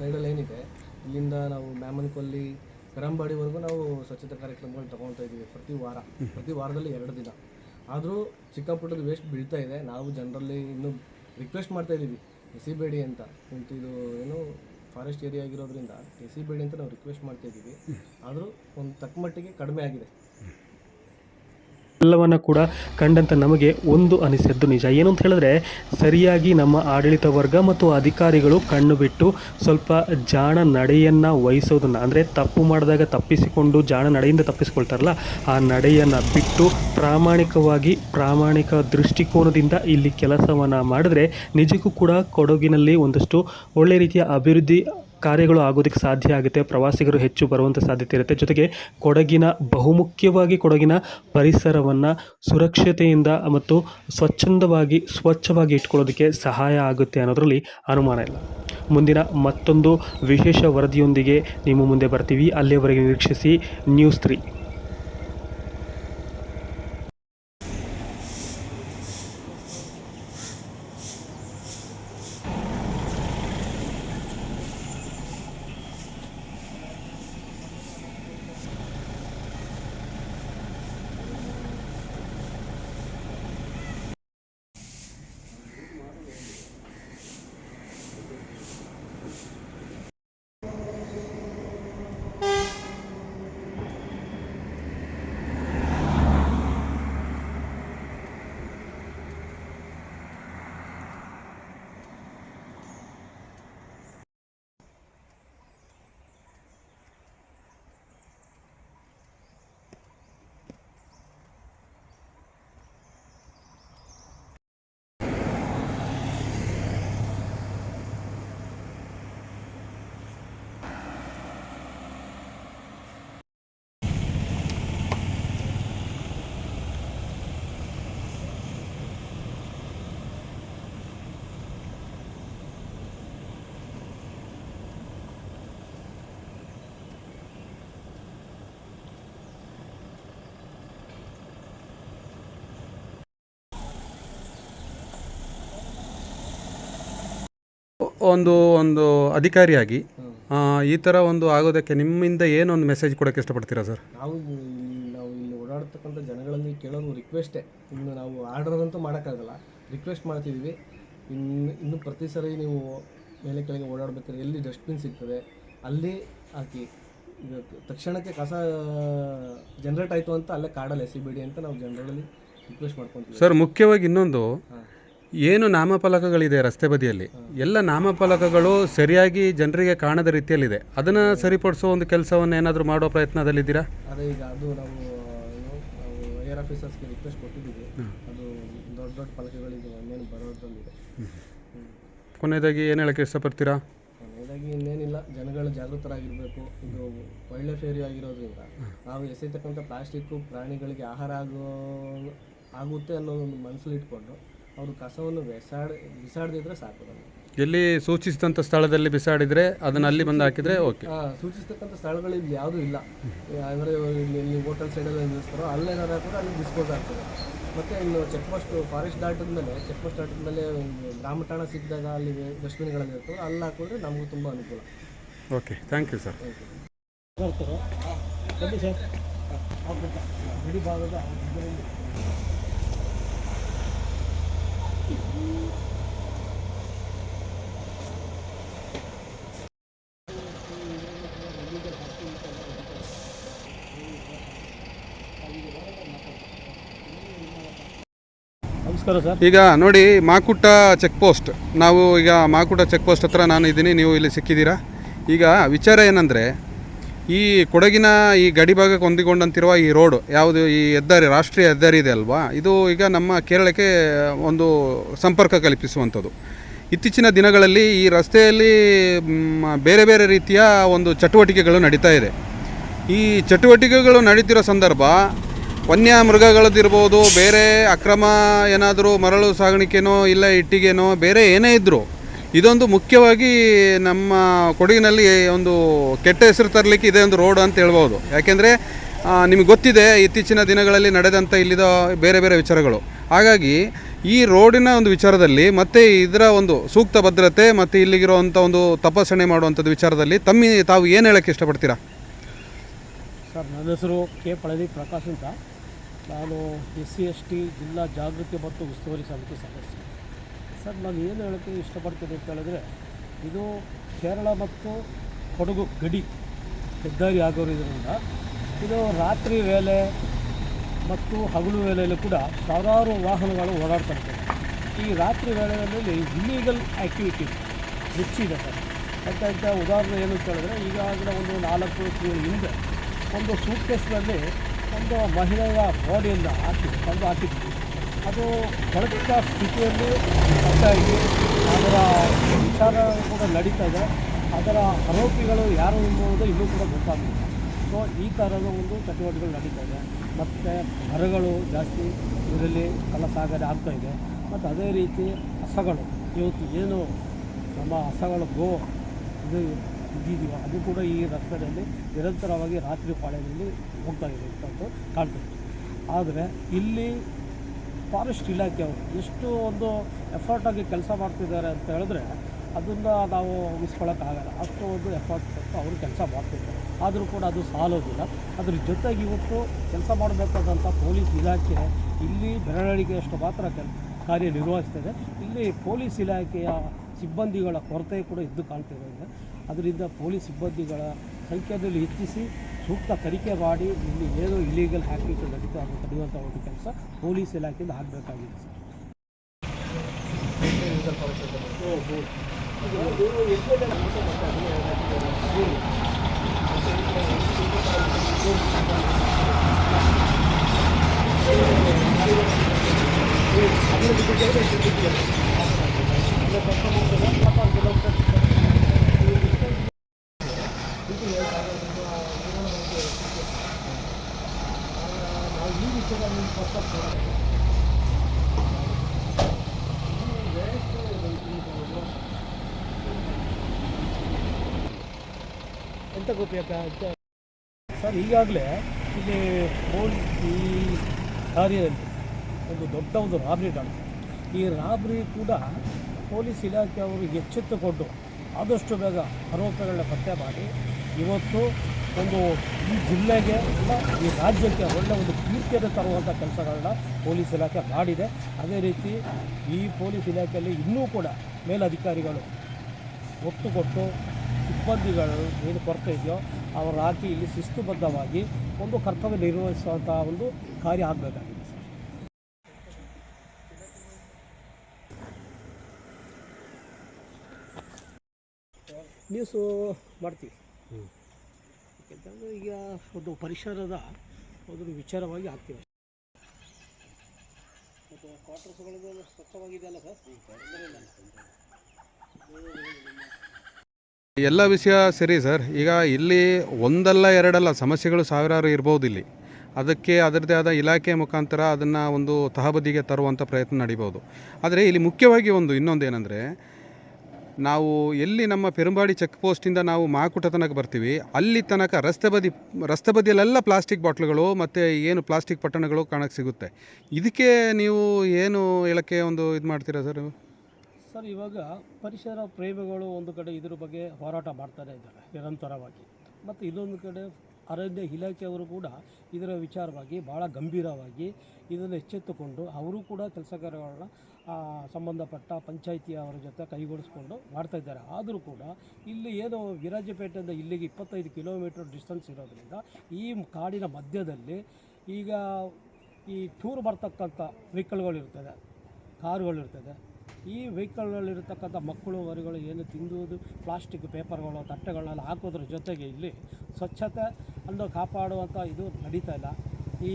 [SPEAKER 6] ಸೈಡಲ್ಲಿ ಏನಿದೆ, ಇಲ್ಲಿಂದ ನಾವು ಮ್ಯಾಮನ್ಕೊಲ್ಲಿ, ಕರಂಬಾಡಿವರೆಗೂ ನಾವು ಸ್ವಚ್ಛತಾ ಕಾರ್ಯಕ್ರಮಗಳು ತಗೊಳ್ತಾ ಇದ್ದೀವಿ ಪ್ರತಿ ವಾರ. ಪ್ರತಿ ವಾರದಲ್ಲಿ ಎರಡು ದಿನ. ಆದರೂ ಚಿಕ್ಕ ಪುಟ್ಟದ ವೇಸ್ಟ್ ಬೀಳ್ತಾ ಇದೆ. ನಾವು ಜನರಲ್ಲಿ ಇನ್ನೂ ರಿಕ್ವೆಸ್ಟ್ ಮಾಡ್ತಾ ಇದ್ದೀವಿ ಎಸಿಬೇಡಿ ಅಂತ. ಇದು ಏನು ಫಾರೆಸ್ಟ್ ಏರಿಯಾ ಆಗಿರೋದ್ರಿಂದ ಎಸಿಬೇಡಿ ಅಂತ ನಾವು ರಿಕ್ವೆಸ್ಟ್ ಮಾಡ್ತಾ ಇದ್ದೀವಿ. ಆದರೂ ಒಂದು ತಕ್ಕ ಮಟ್ಟಿಗೆ ಕಡಿಮೆ ಆಗಿದೆ.
[SPEAKER 1] ಎಲ್ಲವನ್ನ ಕೂಡ ಕಂಡಂತ ನಮಗೆ ಒಂದು ಅನಿಸಿದ್ದು ನಿಜ. ಏನು ಅಂತ ಹೇಳಿದ್ರೆ, ಸರಿಯಾಗಿ ನಮ್ಮ ಆಡಳಿತ ವರ್ಗ ಮತ್ತು ಅಧಿಕಾರಿಗಳು ಕಣ್ಣು ಬಿಟ್ಟು ಸ್ವಲ್ಪ ಜಾಣ ನಡೆಯನ್ನು ವಹಿಸೋದನ್ನ, ಅಂದರೆ ತಪ್ಪು ಮಾಡಿದಾಗ ತಪ್ಪಿಸಿಕೊಂಡು ಜಾಣ ನಡೆಯಿಂದ ತಪ್ಪಿಸ್ಕೊಳ್ತಾರಲ್ಲ, ಆ ನಡೆಯನ್ನು ಬಿಟ್ಟು ಪ್ರಾಮಾಣಿಕವಾಗಿ ಪ್ರಾಮಾಣಿಕ ದೃಷ್ಟಿಕೋನದಿಂದ ಇಲ್ಲಿ ಕೆಲಸವನ್ನು ಮಾಡಿದ್ರೆ ನಿಜಕ್ಕೂ ಕೂಡ ಕೊಡಗಿನಲ್ಲಿ ಒಂದಷ್ಟು ಒಳ್ಳೆ ರೀತಿಯ ಅಭಿವೃದ್ಧಿ ಕಾರ್ಯಗಳು ಆಗೋದಕ್ಕೆ ಸಾಧ್ಯ ಆಗುತ್ತೆ, ಪ್ರವಾಸಿಗರು ಹೆಚ್ಚು ಬರುವಂಥ ಸಾಧ್ಯತೆ ಇರುತ್ತೆ. ಜೊತೆಗೆ ಕೊಡಗಿನ ಬಹುಮುಖ್ಯವಾಗಿ ಕೊಡಗಿನ ಪರಿಸರವನ್ನು ಸುರಕ್ಷತೆಯಿಂದ ಮತ್ತು ಸ್ವಚ್ಛಂದವಾಗಿ, ಸ್ವಚ್ಛವಾಗಿ ಇಟ್ಕೊಳ್ಳೋದಕ್ಕೆ ಸಹಾಯ ಆಗುತ್ತೆ ಅನ್ನೋದರಲ್ಲಿ ಅನುಮಾನ ಇಲ್ಲ. ಮುಂದಿನ ಮತ್ತೊಂದು ವಿಶೇಷ ವರದಿಯೊಂದಿಗೆ ನಿಮ್ಮ ಮುಂದೆ ಬರ್ತೀವಿ. ಅಲ್ಲಿಯವರೆಗೆ ನಿರೀಕ್ಷಿಸಿ ನ್ಯೂಸ್ ತ್ರೀ
[SPEAKER 2] ಒಂದು ಒಂದು ಅಧಿಕಾರಿಯಾಗಿ ಈ ಥರ ಒಂದು ಆಗೋದಕ್ಕೆ ನಿಮ್ಮಿಂದ ಏನೊಂದು ಮೆಸೇಜ್ ಕೊಡೋಕ್ಕೆ ಇಷ್ಟಪಡ್ತೀರಾ ಸರ್?
[SPEAKER 6] ನಾವು ನಾವು ಇಲ್ಲಿ ಓಡಾಡ್ತಕ್ಕಂಥ ಜನಗಳಲ್ಲಿ ಕೇಳೋದು ರಿಕ್ವೆಸ್ಟೇ ಇನ್ನು ನಾವು ಆರ್ಡರ್ ಅಂತೂ ಮಾಡೋಕ್ಕಾಗಲ್ಲ. ರಿಕ್ವೆಸ್ಟ್ ಮಾಡ್ತಿದ್ದೀವಿ. ಇನ್ನು ಇನ್ನು ಪ್ರತಿ ಸರಿ ನೀವು ಮೇಲೆ ಕೆಳಗೆ ಓಡಾಡಬೇಕಾದ್ರೆ ಎಲ್ಲಿ ಡಸ್ಟ್ಬಿನ್ ಸಿಗ್ತದೆ ಅಲ್ಲಿ ಹಾಕಿ ಈಗ ತಕ್ಷಣಕ್ಕೆ ಕಸ ಜನ್ರೇಟ್ ಆಯಿತು ಅಂತ ಅಲ್ಲೇ ಕಾಡಲ್ಲಿ ಎಸಿಬೇಡಿ ಅಂತ ನಾವು ಜನರಲ್ಲಿ ರಿಕ್ವೆಸ್ಟ್ ಮಾಡ್ಕೊತೀವಿ.
[SPEAKER 2] ಸರ್ ಮುಖ್ಯವಾಗಿ ಇನ್ನೊಂದು. ಏನು ನಾಮಫಲಕಗಳಿದೆ ರಸ್ತೆ ಬದಿಯಲ್ಲಿ? ಎಲ್ಲ ನಾಮಫಲಕಗಳು ಸರಿಯಾಗಿ ಜನರಿಗೆ ಕಾಣದ ರೀತಿಯಲ್ಲಿದೆ. ಅದನ್ನು ಸರಿಪಡಿಸೋ ಒಂದು ಕೆಲಸವನ್ನು ಏನಾದರೂ ಮಾಡೋ ಪ್ರಯತ್ನದಲ್ಲಿದ್ದೀರಾ?
[SPEAKER 6] ಅದೇ ಈಗ ಅದು ನಾವು ಏನು ನಾವು ಏರ್ ಆಫೀಸರ್ಸ್ಗೆ ರಿಕ್ವೆಸ್ಟ್ ಕೊಟ್ಟಿದ್ದೀವಿ. ಅದು ದೊಡ್ಡ ದೊಡ್ಡ ಫಲಕಗಳಿಗೆ ಇನ್ನೇನು ಬರೋದ್ರಲ್ಲಿದೆ.
[SPEAKER 2] ಕೊನೆಯದಾಗಿ ಏನು ಹೇಳಕ್ಕೆ ಇಷ್ಟಪಡ್ತೀರಾ?
[SPEAKER 6] ಕೊನೆಯದಾಗಿ ಇನ್ನೇನಿಲ್ಲ. ಜನಗಳು ಜಾಗೃತರಾಗಿರಬೇಕು. ಇದು ವೈಲ್ಡ್ ಲೈಫ್ ಏರಿಯಾ ಆಗಿರೋದ್ರಿಂದ ನಾವು ಎಸೆತಕ್ಕಂಥ ಪ್ಲಾಸ್ಟಿಕ್ಕು ಪ್ರಾಣಿಗಳಿಗೆ ಆಹಾರ ಆಗೋ ಆಗುತ್ತೆ ಅನ್ನೋದೊಂದು ಮನಸ್ಸಲ್ಲಿ ಇಟ್ಕೊಂಡು ಅವರು ಕಸವನ್ನು ಬಿಸಾಡ ಬಿಸಾಡದಿದ್ರೆ ಸಾಕು ನಮಗೆ.
[SPEAKER 2] ಎಲ್ಲಿ ಸೂಚಿಸಿದಂಥ ಸ್ಥಳದಲ್ಲಿ ಬಿಸಾಡಿದರೆ ಅದನ್ನು ಅಲ್ಲಿ ಬಂದು ಹಾಕಿದರೆ ಓಕೆ.
[SPEAKER 6] ಆ, ಸೂಚಿಸ್ತಕ್ಕಂಥ ಸ್ಥಳಗಳು ಇಲ್ಲಿ ಯಾವುದೂ ಇಲ್ಲ. ಅಂದರೆ ಇಲ್ಲಿ ಇಲ್ಲಿ ಹೋಟೆಲ್ ಸೈಡೆಲ್ಲ ನಿಲ್ಲಿಸ್ತಾರೋ ಅಲ್ಲೇನಾದ್ರು ಹಾಕಿದ್ರೆ ಅಲ್ಲಿ ಡಿಸ್ಪೋಸ್ ಆಗ್ತದೆ. ಮತ್ತು ಇನ್ನು ಚೆಕ್ ಪೋಸ್ಟ್ ಫಾರೆಸ್ಟ್ ದಾಟಿದ್ಮೇಲೆ ಚೆಕ್ ಪೋಸ್ಟ್ ದಾಟಿದ್ಮೇಲೆ ಮೇಲೆ ಗ್ರಾಮ ಠಾಣ ಸಿಕ್ಕಿದಾಗ ಅಲ್ಲಿ ಡಸ್ಟ್ಬಿನ್ಗಳಲ್ಲಿ ಇರ್ತವೆ ಅಲ್ಲಿ ಹಾಕಿದ್ರೆ ನಮಗೂ ತುಂಬ ಅನುಕೂಲ.
[SPEAKER 2] ಓಕೆ ಥ್ಯಾಂಕ್ ಯು ಸರ್
[SPEAKER 3] ಗಡಿ ಸರ್ ಸರ್
[SPEAKER 2] ಈಗ ನೋಡಿ ಮಾಕುಟ ಚೆಕ್ ಪೋಸ್ಟ್ ನಾವು ಈಗ ಮಾಕುಟ ಚೆಕ್ ಪೋಸ್ಟ್ ಹತ್ರ ನಾನು ಇದ್ದೀನಿ, ನೀವು ಇಲ್ಲಿ ಸಿಕ್ಕಿದ್ದೀರಾ? ಈಗ ವಿಚಾರ ಏನಂದರೆ ಈ ಕೊಡಗಿನ ಈ ಗಡಿ ಭಾಗಕ್ಕೆ ಹೊಂದಿಕೊಂಡಂತಿರುವ ಈ ರೋಡ್, ಯಾವುದು ಈ ಹೆದ್ದಾರಿ, ರಾಷ್ಟ್ರೀಯ ಹೆದ್ದಾರಿ ಇದೆ ಅಲ್ವಾ? ಇದು ಈಗ ನಮ್ಮ ಕೇರಳಕ್ಕೆ ಒಂದು ಸಂಪರ್ಕ ಕಲ್ಪಿಸುವಂಥದ್ದು. ಇತ್ತೀಚಿನ ದಿನಗಳಲ್ಲಿ ಈ ರಸ್ತೆಯಲ್ಲಿ ಬೇರೆ ಬೇರೆ ರೀತಿಯ ಒಂದು ಚಟುವಟಿಕೆಗಳು ನಡೀತಾ ಇದೆ. ಈ ಚಟುವಟಿಕೆಗಳು ನಡೀತಿರೋ ಸಂದರ್ಭ ವನ್ಯ ಮೃಗಗಳದ್ದಿರ್ಬೋದು ಬೇರೆ ಅಕ್ರಮ ಏನಾದರೂ ಮರಳು ಸಾಗಾಣಿಕೆನೋ, ಇಲ್ಲ ಇಟ್ಟಿಗೆನೋ, ಬೇರೆ ಏನೇ ಇದ್ದರೂ ಇದೊಂದು ಮುಖ್ಯವಾಗಿ ನಮ್ಮ ಕೊಡಗಿನಲ್ಲಿ ಒಂದು ಕೆಟ್ಟ ಹೆಸರು ತರಲಿಕ್ಕೆ ಇದೇ ಒಂದು ರೋಡ್ ಅಂತ ಹೇಳ್ಬೋದು. ಯಾಕೆಂದರೆ ನಿಮಗೆ ಗೊತ್ತಿದೆ, ಇತ್ತೀಚಿನ ದಿನಗಳಲ್ಲಿ ನಡೆದಂಥ ಇಲ್ಲಿದ ಬೇರೆ ಬೇರೆ ವಿಚಾರಗಳು. ಹಾಗಾಗಿ, ಈ ರೋಡಿನ ಒಂದು ವಿಚಾರದಲ್ಲಿ ಮತ್ತು ಇದರ ಒಂದು ಸೂಕ್ತ ಭದ್ರತೆ ಮತ್ತು ಇಲ್ಲಿಗಿರುವಂಥ ಒಂದು ತಪಾಸಣೆ ಮಾಡುವಂಥದ್ದು ವಿಚಾರದಲ್ಲಿ ತಮ್ಮಿ, ತಾವು ಏನು ಹೇಳೋಕ್ಕೆ ಇಷ್ಟಪಡ್ತೀರಾ?
[SPEAKER 7] ಸರ್, ನನ್ನ ಹೆಸರು ಕೆ. ಪಳದಿ ಪ್ರಕಾಶ್ ಅಂತ. ನಾನು ಎಸ್ ಸಿ ಎಸ್ ಟಿ ಜಿಲ್ಲಾ ಜಾಗೃತಿ ಮತ್ತು ಉಸ್ತುವಾರಿ ಸಮಿತಿ ಸದಸ್ಯ. ಸರ್ ನಾನು ಏನು ಹೇಳೋಕ್ಕೆ ಇಷ್ಟಪಡ್ತೀನಿ ಅಂತ ಹೇಳಿದ್ರೆ, ಇದು ಕೇರಳ ಮತ್ತು ಕೊಡಗು ಗಡಿ ಹೆದ್ದಾರಿ ಆಗೋರಿದ್ರಿಂದ ಇದು ರಾತ್ರಿ ವೇಳೆ ಮತ್ತು ಹಗಲು ವೇಳೆಯಲ್ಲೂ ಕೂಡ ಸಾವಿರಾರು ವಾಹನಗಳು ಓಡಾಡ್ತಾ ಇರ್ತವೆ. ಈ ರಾತ್ರಿ ವೇಳೆಯಲ್ಲಿ ಇಲ್ಲೀಗಲ್ ಆ್ಯಕ್ಟಿವಿಟಿ ಹೆಚ್ಚಿದೆ ಸರ್. ಅಂತ ಅಂತ ಉದಾಹರಣೆ ಏನು ಅಂತ ಹೇಳಿದ್ರೆ, ಈಗಾಗಲೇ ಒಂದು ನಾಲ್ಕು ತಿಂಗಳ ಹಿಂದೆ ಒಂದು ಸೂಟ್ಕೇಸ್ನಲ್ಲಿ ಒಂದು ಮಹಿಳೆಯ ಬಾಡಿಯನ್ನು ಹಾಕಿ ತಂದು ಹಾಕಿದ್ವಿ ಅದು ಬಳಕಿದ ಸ್ಥಿತಿಯಲ್ಲಿ ಹೆಚ್ಚಾಗಿ ಅದರ ವಿಚಾರ ಕೂಡ ನಡೀತಾ ಇದೆ ಅದರ ಆರೋಪಿಗಳು ಯಾರು ಎಂಬುದು ಇನ್ನೂ ಕೂಡ ಗೊತ್ತಾಗಲಿಲ್ಲ. ಸೊ ಈ ಥರದ ಒಂದು ಚಟುವಟಿಕೆಗಳು ನಡೀತಾ ಇದೆ ಮತ್ತು ಮರಗಳು ಜಾಸ್ತಿ ಇದರಲ್ಲಿ ಕಲಸಾಗರ ಆಗ್ತಾ ಇದೆ. ಮತ್ತು ಅದೇ ರೀತಿ ಹಸಗಳು. ಇವತ್ತು ಏನು ನಮ್ಮ ಹಸಗಳ ಗೋ ಇದು ಇದ್ದಿದೆಯೋ ಅದು ಕೂಡ ಈ ರಸ್ತೆಯಲ್ಲಿ ನಿರಂತರವಾಗಿ ರಾತ್ರಿ ಪಾಳ್ಯದಲ್ಲಿ ಹೋಗ್ತಾ ಇದೆ ಅಂತ ಕಾಣ್ತದೆ. ಆದರೆ ಇಲ್ಲಿ ಫಾರೆಸ್ಟ್ ಇಲಾಖೆಯವರು ಎಷ್ಟು ಒಂದು ಎಫರ್ಟಾಗಿ ಕೆಲಸ ಮಾಡ್ತಿದ್ದಾರೆ ಅಂತ ಹೇಳಿದ್ರೆ ಅದನ್ನು ನಾವು ಉಳಿಸ್ಕೊಳ್ಳೋಕ್ಕಾಗಲ್ಲ ಅಷ್ಟು ಒಂದು ಎಫರ್ಟ್ ಕೊಟ್ಟು ಅವರು ಕೆಲಸ ಮಾಡ್ತಿದ್ದಾರೆ. ಆದರೂ ಕೂಡ ಅದು ಸಾಲೋದಿಲ್ಲ. ಅದ್ರ ಜೊತೆಗೆ ಇವತ್ತು ಕೆಲಸ ಮಾಡಬೇಕಾದಂಥ ಪೊಲೀಸ್ ಇಲಾಖೆ ಇಲ್ಲಿ ಬೆರಳಿಗೆಯಷ್ಟು ಮಾತ್ರ ಕೆಲ್ ಕಾರ್ಯನಿರ್ವಹಿಸ್ತದೆ. ಇಲ್ಲಿ ಪೊಲೀಸ್ ಇಲಾಖೆಯ ಸಿಬ್ಬಂದಿಗಳ ಕೊರತೆ ಕೂಡ ಇದ್ದು ಕಾಣ್ತಿದೆ. ಅದರಿಂದ ಪೊಲೀಸ್ ಸಿಬ್ಬಂದಿಗಳ ಸಂಖ್ಯೆಯಲ್ಲಿ ಹೆಚ್ಚಿಸಿ ಸೂಕ್ತ ತನಿಖೆ ಮಾಡಿ ಇಲ್ಲಿ ಏನು ಇಲೀಗಲ್ ಹ್ಯಾಕಿಂಗ್ ನಡೀತಾ ಅದನ್ನು ತಡೆಯುವಂಥ ಒಂದು ಕೆಲಸ ಪೊಲೀಸ್ ಇಲಾಖೆಯಿಂದ ಆಗಬೇಕಾಗಿದೆ, ಸರ್. ಸರ್, ಈಗಾಗಲೇ ಇಲ್ಲಿ ಪೊಲೀಸ್ ಈ ದಾರಿಯಲ್ಲಿ ಒಂದು ದೊಡ್ಡ ಒಂದು ರಾಬ್ರಿ ನಡೆದಿದೆ ಈ ರಾಬ್ರಿ ಕೂಡ ಪೊಲೀಸ್ ಇಲಾಖೆಯವರು ಎಚ್ಚೆತ್ತುಕೊಂಡು ಆದಷ್ಟು ಬೇಗ ಆರೋಪಗಳನ್ನ ಪತ್ತೆ ಮಾಡಿ. ಇವತ್ತು ಒಂದು ಈ ಜಿಲ್ಲೆಗೆ ಈ ರಾಜ್ಯಕ್ಕೆ ಒಳ್ಳೆಯ ಒಂದು ಕೀರ್ತಿಯನ್ನು ತರುವಂಥ ಕೆಲಸಗಳನ್ನ ಪೊಲೀಸ್ ಇಲಾಖೆ ಮಾಡಿದೆ. ಅದೇ ರೀತಿ ಈ ಪೊಲೀಸ್ ಇಲಾಖೆಯಲ್ಲಿ ಇನ್ನೂ ಕೂಡ ಮೇಲಧಿಕಾರಿಗಳು ಒತ್ತು ಕೊಟ್ಟು ಸಿಬ್ಬಂದಿಗಳು ಏನು ಕೊರತೆ ಇದೆಯೋ ಅವರ ಹಾಕಿ ಇಲ್ಲಿ ಶಿಸ್ತುಬದ್ಧವಾಗಿ ಒಂದು ಕರ್ತವ್ಯ ನಿರ್ವಹಿಸುವಂಥ ಒಂದು ಕಾರ್ಯ ಆಗಬೇಕಾಗಿದೆ ಸರ್. ನ್ಯೂಸು ಮಾಡ್ತೀವಿ. ಯಾಕೆಂತಂದರೆ ಈಗ ಒಂದು ಪರಿಸರದ ಒಂದು ವಿಚಾರವಾಗಿ ಆಗ್ತೀವಿ. ಮತ್ತು ಸ್ವಚ್ಛವಾಗಿದೆ ಸ್ವಚ್ಛವಾಗಿದೆಯಲ್ಲ ಸರ್?
[SPEAKER 2] ಎಲ್ಲ ವಿಷಯ ಸರಿ ಸರ್. ಈಗ ಇಲ್ಲಿ ಒಂದಲ್ಲ ಎರಡಲ್ಲ ಸಮಸ್ಯೆಗಳು ಸಾವಿರಾರು ಇರ್ಬೋದು ಇಲ್ಲಿ. ಅದಕ್ಕೆ ಅದರದೇ ಆದ ಇಲಾಖೆ ಮುಖಾಂತರ ಅದನ್ನು ಒಂದು ತಹಬದಿಗೆ ತರುವಂಥ ಪ್ರಯತ್ನ ನಡಿಬೋದು. ಆದರೆ ಇಲ್ಲಿ ಮುಖ್ಯವಾಗಿ ಒಂದು ಇನ್ನೊಂದು ಏನಂದರೆ, ನಾವು ಎಲ್ಲಿ ನಮ್ಮ ಪೆರುಂಬಾಡಿ ಚೆಕ್ ಪೋಸ್ಟಿಂದ ನಾವು ಮಾಕುಟ ತನಕ ಬರ್ತೀವಿ, ಅಲ್ಲಿ ತನಕ ರಸ್ತೆ ಬದಿ, ರಸ್ತೆ ಬದಿಯಲ್ಲೆಲ್ಲ ಪ್ಲಾಸ್ಟಿಕ್ ಬಾಟ್ಲುಗಳು ಮತ್ತು ಏನು ಪ್ಲಾಸ್ಟಿಕ್ ಪಟ್ಟಣಗಳು ಕಾಣಕ್ಕೆ ಸಿಗುತ್ತೆ. ಇದಕ್ಕೆ ನೀವು ಏನು ಹೇಳೋಕ್ಕೆ ಒಂದು ಇದು ಮಾಡ್ತೀರಾ ಸರ್
[SPEAKER 7] ಸರ್, ಇವಾಗ ಪರಿಸರ ಪ್ರೇಮಿಗಳು ಒಂದು ಕಡೆ ಇದ್ರ ಬಗ್ಗೆ ಹೋರಾಟ ಮಾಡ್ತಾನೆ ಇದ್ದಾರೆ, ನಿರಂತರವಾಗಿ. ಮತ್ತು ಇನ್ನೊಂದು ಕಡೆ ಅರಣ್ಯ ಇಲಾಖೆಯವರು ಕೂಡ ಇದರ ವಿಚಾರವಾಗಿ ಭಾಳ ಗಂಭೀರವಾಗಿ ಇದನ್ನು ಎಚ್ಚೆತ್ತುಕೊಂಡು ಅವರು ಕೂಡ ಕೆಲಸ ಕಾರ್ಯಗಳನ್ನ ಸಂಬಂಧಪಟ್ಟ ಪಂಚಾಯಿತಿ ಅವರ ಜೊತೆ ಕೈಗೂಡಿಸ್ಕೊಂಡು ಮಾಡ್ತಾಯಿದ್ದಾರೆ ಆದರೂ ಕೂಡ ಇಲ್ಲಿ ಏನು ವಿರಾಜಪೇಟೆಯಿಂದ ಇಲ್ಲಿಗೆ ಇಪ್ಪತ್ತೈದು ಕಿಲೋಮೀಟರ್ ಡಿಸ್ಟೆನ್ಸ್ ಇರೋದ್ರಿಂದ ಈ ಕಾಡಿನ ಮಧ್ಯದಲ್ಲಿ ಈಗ ಈ ಟೂರ್ ಬರ್ತಕ್ಕಂಥ ವೆಹಿಕಲ್ಗಳಿರ್ತದೆ ಕಾರುಗಳಿರ್ತದೆ ಈ ವೆಹಿಕಲ್ನಲ್ಲಿರ್ತಕ್ಕಂಥ ಮಕ್ಕಳು ಹೊರಗಳು ಏನು ತಿಂದುವುದು ಪ್ಲಾಸ್ಟಿಕ್ ಪೇಪರ್ಗಳು ತಟ್ಟೆಗಳನ್ನೆಲ್ಲ ಹಾಕೋದ್ರ ಜೊತೆಗೆ ಇಲ್ಲಿ ಸ್ವಚ್ಛತೆ ಅನ್ನು ಕಾಪಾಡುವಂಥ ಇದು ನಡೀತಾ ಇಲ್ಲ. ಈ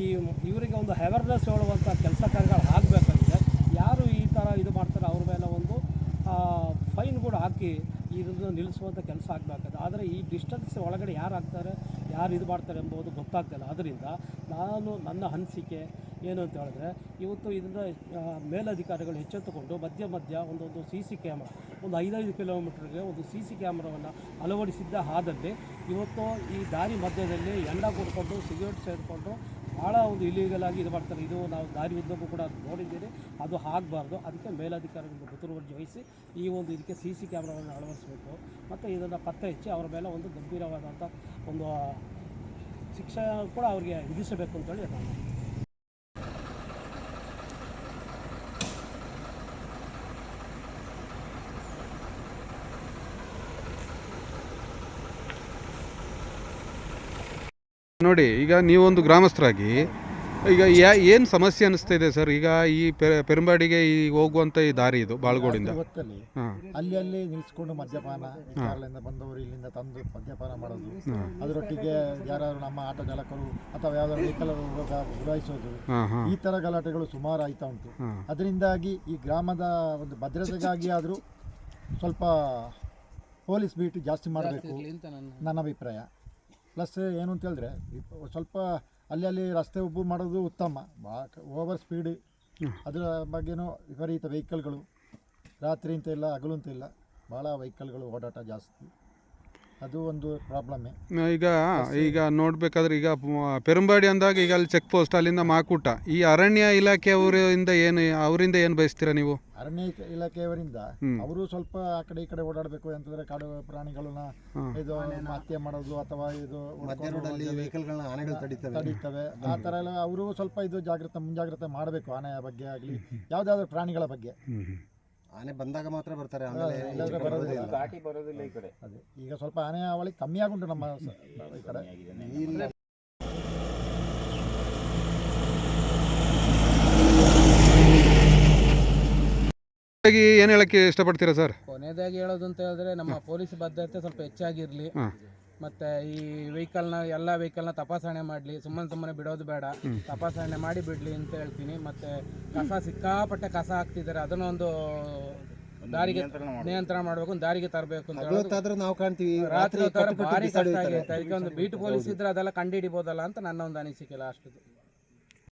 [SPEAKER 7] ಇವರಿಗೆ ಒಂದು ಅವೇರ್ನೆಸ್ ಹೇಳುವಂಥ ಕೆಲಸ ಕಾರ್ಯಗಳು ಆಗಬೇಕಾಗಿದೆ. ಯಾರು ಈ ಥರ ಇದು ಮಾಡ್ತಾರೆ, ಅವ್ರ ಮೇಲೆ ಒಂದು ಫೈನ್ ಕೂಡ ಹಾಕಿ ಇದನ್ನು ನಿಲ್ಲಿಸುವಂಥ ಕೆಲಸ ಆಗಬೇಕಾಗಿದೆ ಆದರೆ ಈ ಡಿಸ್ಟೆನ್ಸ್ ಒಳಗಡೆ ಯಾರು ಹಾಕ್ತಾರೆ ಯಾರು ಇದು ಮಾಡ್ತಾರೆ ಎಂಬುದು ಗೊತ್ತಾಗ್ತಿಲ್ಲ. ಅದರಿಂದ ನಾನು ನನ್ನ ಅನಿಸಿಕೆ ಏನು ಅಂತ ಹೇಳಿದ್ರೆ, ಇವತ್ತು ಇದನ್ನು ಮೇಲಧಿಕಾರಿಗಳು ಎಚ್ಚೆತ್ತುಕೊಂಡು ಮಧ್ಯ ಮಧ್ಯ ಒಂದೊಂದು ಸಿ ಸಿ ಕ್ಯಾಮ್ರಾ ಒಂದು ಐದೈದು ಕಿಲೋಮೀಟ್ರಿಗೆ ಒಂದು ಸಿ ಸಿ ಕ್ಯಾಮ್ರಾವನ್ನು ಅಳವಡಿಸಿದ್ದ ಆದಲ್ಲಿ ಇವತ್ತು ಈ ದಾರಿ ಮಧ್ಯದಲ್ಲಿ ಎಂಡ ಕೊಡ್ಕೊಂಡು ಸಿಗರೇಟ್ ಸೇರಿಕೊಂಡು ಭಾಳ ಒಂದು ಇಲೀಗಲ್ ಆಗಿ ಇದು ಮಾಡ್ತಾರೆ. ಇದು ನಾವು ದಾರಿ ಉದ್ದಕ್ಕೂ ಕೂಡ ನೋಡಿದ್ದೀರಿ ಅದು ಆಗಬಾರ್ದು. ಅದಕ್ಕೆ ಮೇಲಧಿಕಾರಿಗಳು ಮುತುವರ್ಜಿ ವಹಿಸಿ ಈ ಒಂದು ಇದಕ್ಕೆ ಸಿ ಸಿ ಕ್ಯಾಮ್ರಾವನ್ನು ಅಳವಡಿಸಬೇಕು. ಮತ್ತು ಇದನ್ನು ಪತ್ತೆ ಹಚ್ಚಿ ಅವರ ಮೇಲೆ ಒಂದು ಗಂಭೀರವಾದಂಥ ಒಂದು ಶಿಕ್ಷೆ ಕೂಡ ಅವರಿಗೆ ವಿಧಿಸಬೇಕು ಅಂತೇಳಿ ನಾನು
[SPEAKER 2] ನೋಡಿ ಈಗ ನೀವೊಂದು ಗ್ರಾಮಸ್ಥರಾಗಿ ಈಗ ಯಾ ಏನು ಸಮಸ್ಯೆ ಅನಿಸ್ತಾ ಇದೆ ಸರ್? ಈಗ ಈ ಪೆ- ಪೆರುಂಬಾಡಿಗೆ ಈ ಹೋಗುವಂಥ ಈ ದಾರಿ ಇದು ಬಾಳ್ಗೋಡಿಂದ.
[SPEAKER 4] ಹೊತ್ತಲ್ಲಿ
[SPEAKER 2] ಹಾಂ.
[SPEAKER 4] ಅಲ್ಲಿ ಅಲ್ಲಿ ನಿಲ್ಸ್ಕೊಂಡು ಮದ್ಯಪಾನ ಕೇರಳದಿಂದ ಬಂದವರು ಇಲ್ಲಿಂದ ತಂದು ಮದ್ಯಪಾನ ಮಾಡೋದು. ಅದರೊಟ್ಟಿಗೆ ಯಾರಾದ್ರು ನಮ್ಮ ಆಟೋ ಚಾಲಕರು ಅಥವಾ ಯಾವ್ದಾದ್ರು ವೆಹಿಕಲ್ ಹೋಗ
[SPEAKER 2] ಹಾಂ ಹಾಂ.
[SPEAKER 4] ಈ ತರ ಗಲಾಟೆಗಳು ಸುಮಾರು ಆಯ್ತಾ ಉಂಟು.
[SPEAKER 2] ಹಾಂ.
[SPEAKER 4] ಅದರಿಂದಾಗಿ ಈ ಗ್ರಾಮದ ಒಂದು ಭದ್ರತೆಗಾಗಿ ಆದರೂ ಸ್ವಲ್ಪ ಪೊಲೀಸ್ ಬೀಟ್ ಜಾಸ್ತಿ ಮಾಡಬೇಕು
[SPEAKER 3] ನನ್ನ
[SPEAKER 4] ಅಭಿಪ್ರಾಯ. ಪ್ಲಸ್ ಏನು ಅಂತ ಹೇಳಿದ್ರೆ ಸ್ವಲ್ಪ ಅಲ್ಲಿ ಅಲ್ಲಿ ರಸ್ತೆ ಉಬ್ಬು ಮಾಡೋದು ಉತ್ತಮ. ಬಾ ಓವರ್ ಸ್ಪೀಡ್ ಅದರ ಬಗ್ಗೆನೂ ವಿಪರೀತ ವೆಹಿಕಲ್ಗಳು. ರಾತ್ರಿ ಅಂತ ಇಲ್ಲ ಹಗಲು ಅಂತ ಇಲ್ಲ ಭಾಳ ವೆಹಿಕಲ್ಗಳು ಓಡಾಟ ಜಾಸ್ತಿ. ಅದು ಒಂದು ಪ್ರಾಬ್ಲಮ್ಮೇ.
[SPEAKER 2] ಈಗ ಈಗ ನೋಡ್ಬೇಕಾದ್ರೆ ಈಗ ಪೆರುಂಬಾಡಿ ಅಂದಾಗ ಈಗ ಅಲ್ಲಿ ಚೆಕ್ ಪೋಸ್ಟ್ ಅಲ್ಲಿಂದ ಮಾಕೂಟ. ಈ ಅರಣ್ಯ ಇಲಾಖೆ ಅವರಿಂದ ಏನು ಅವರಿಂದ ಏನು ಬಯಸ್ತೀರಾ ನೀವು?
[SPEAKER 4] ಅರಣ್ಯ ಇಲಾಖೆಯವರಿಂದ. ಅವರು ಸ್ವಲ್ಪ ಆ ಕಡೆ ಈ ಕಡೆ ಓಡಾಡಬೇಕು ಅಂತಂದ್ರೆ ಕಾಡು ಪ್ರಾಣಿಗಳನ್ನ ಇದು ಹತ್ಯೆ ಮಾಡೋದು ಅಥವಾ ಇದು
[SPEAKER 5] ತಡೀತವೆ.
[SPEAKER 4] ಆ ತರ ಎಲ್ಲ ಅವರು ಸ್ವಲ್ಪ ಇದು ಜಾಗ್ರತೆ ಮುಂಜಾಗ್ರತೆ ಮಾಡಬೇಕು ಆನೆಯ ಬಗ್ಗೆ ಆಗಲಿ ಯಾವ್ದಾದ್ರು ಪ್ರಾಣಿಗಳ ಬಗ್ಗೆ.
[SPEAKER 5] ಆನೆ ಬಂದಾಗ ಮಾತ್ರ ಬರ್ತಾರೆ.
[SPEAKER 4] ಅದೇ. ಈಗ ಸ್ವಲ್ಪ ಆನೆ ಅವಳಿ ಕಮ್ಮಿ ಆಗುಂಟು ನಮ್ಮ ಈ ಕಡೆ.
[SPEAKER 2] ಹಾಗಾಗಿ ಏನು ಹೇಳಕ್ಕೆ ಇಷ್ಟಪಡ್ತೀರಾ ಸರ್?
[SPEAKER 3] ಕೊನೆಯದಾಗಿ ಹೇಳೋದು ಅಂತ ಹೇಳಿದ್ರೆ ನಮ್ಮ ಪೊಲೀಸ್ ಭದ್ರತೆ ಸ್ವಲ್ಪ ಹೆಚ್ಚಾಗಿರಲಿ.
[SPEAKER 2] ಹಾಂ.
[SPEAKER 3] ಮತ್ತೆ ಈ ವೆಹಿಕಲ್ನ ಎಲ್ಲ ವೆಹಿಕಲ್ನ ತಪಾಸಣೆ ಮಾಡಲಿ. ಸುಮ್ಮನೆ ಸುಮ್ಮನೆ ಬಿಡೋದು ಬೇಡ. ತಪಾಸಣೆ ಮಾಡಿ ಬಿಡಲಿ ಅಂತ ಹೇಳ್ತೀನಿ. ಮತ್ತೆ ಕಸ ಸಿಕ್ಕಾಪಟ್ಟೆ ಕಸ ಹಾಕ್ತಿದ್ದಾರೆ ಅದನ್ನೊಂದು ದಾರಿಗೆ ನಿಯಂತ್ರಣ ಮಾಡಬೇಕು ದಾರಿಗೆ ತರಬೇಕು ಅಂತ ಹೇಳೋದು.
[SPEAKER 5] ನಾವು ಕಾಣ್ತೀವಿ.
[SPEAKER 3] ರಾತ್ರಿ ಹೊತ್ತಾದ್ರೆ ಭಾರಿ ಕಷ್ಟ. ಆಗೈತೆ. ಒಂದು ಬೀಟ್ ಪೊಲೀಸ್ ಇದ್ರೆ ಅದೆಲ್ಲ ಕಂಡುಹಿಡಿಬೋದಲ್ಲ ಅಂತ ನನ್ನ ಒಂದು ಅನಿಸಿಕೆ ಲಾಸ್ಟ್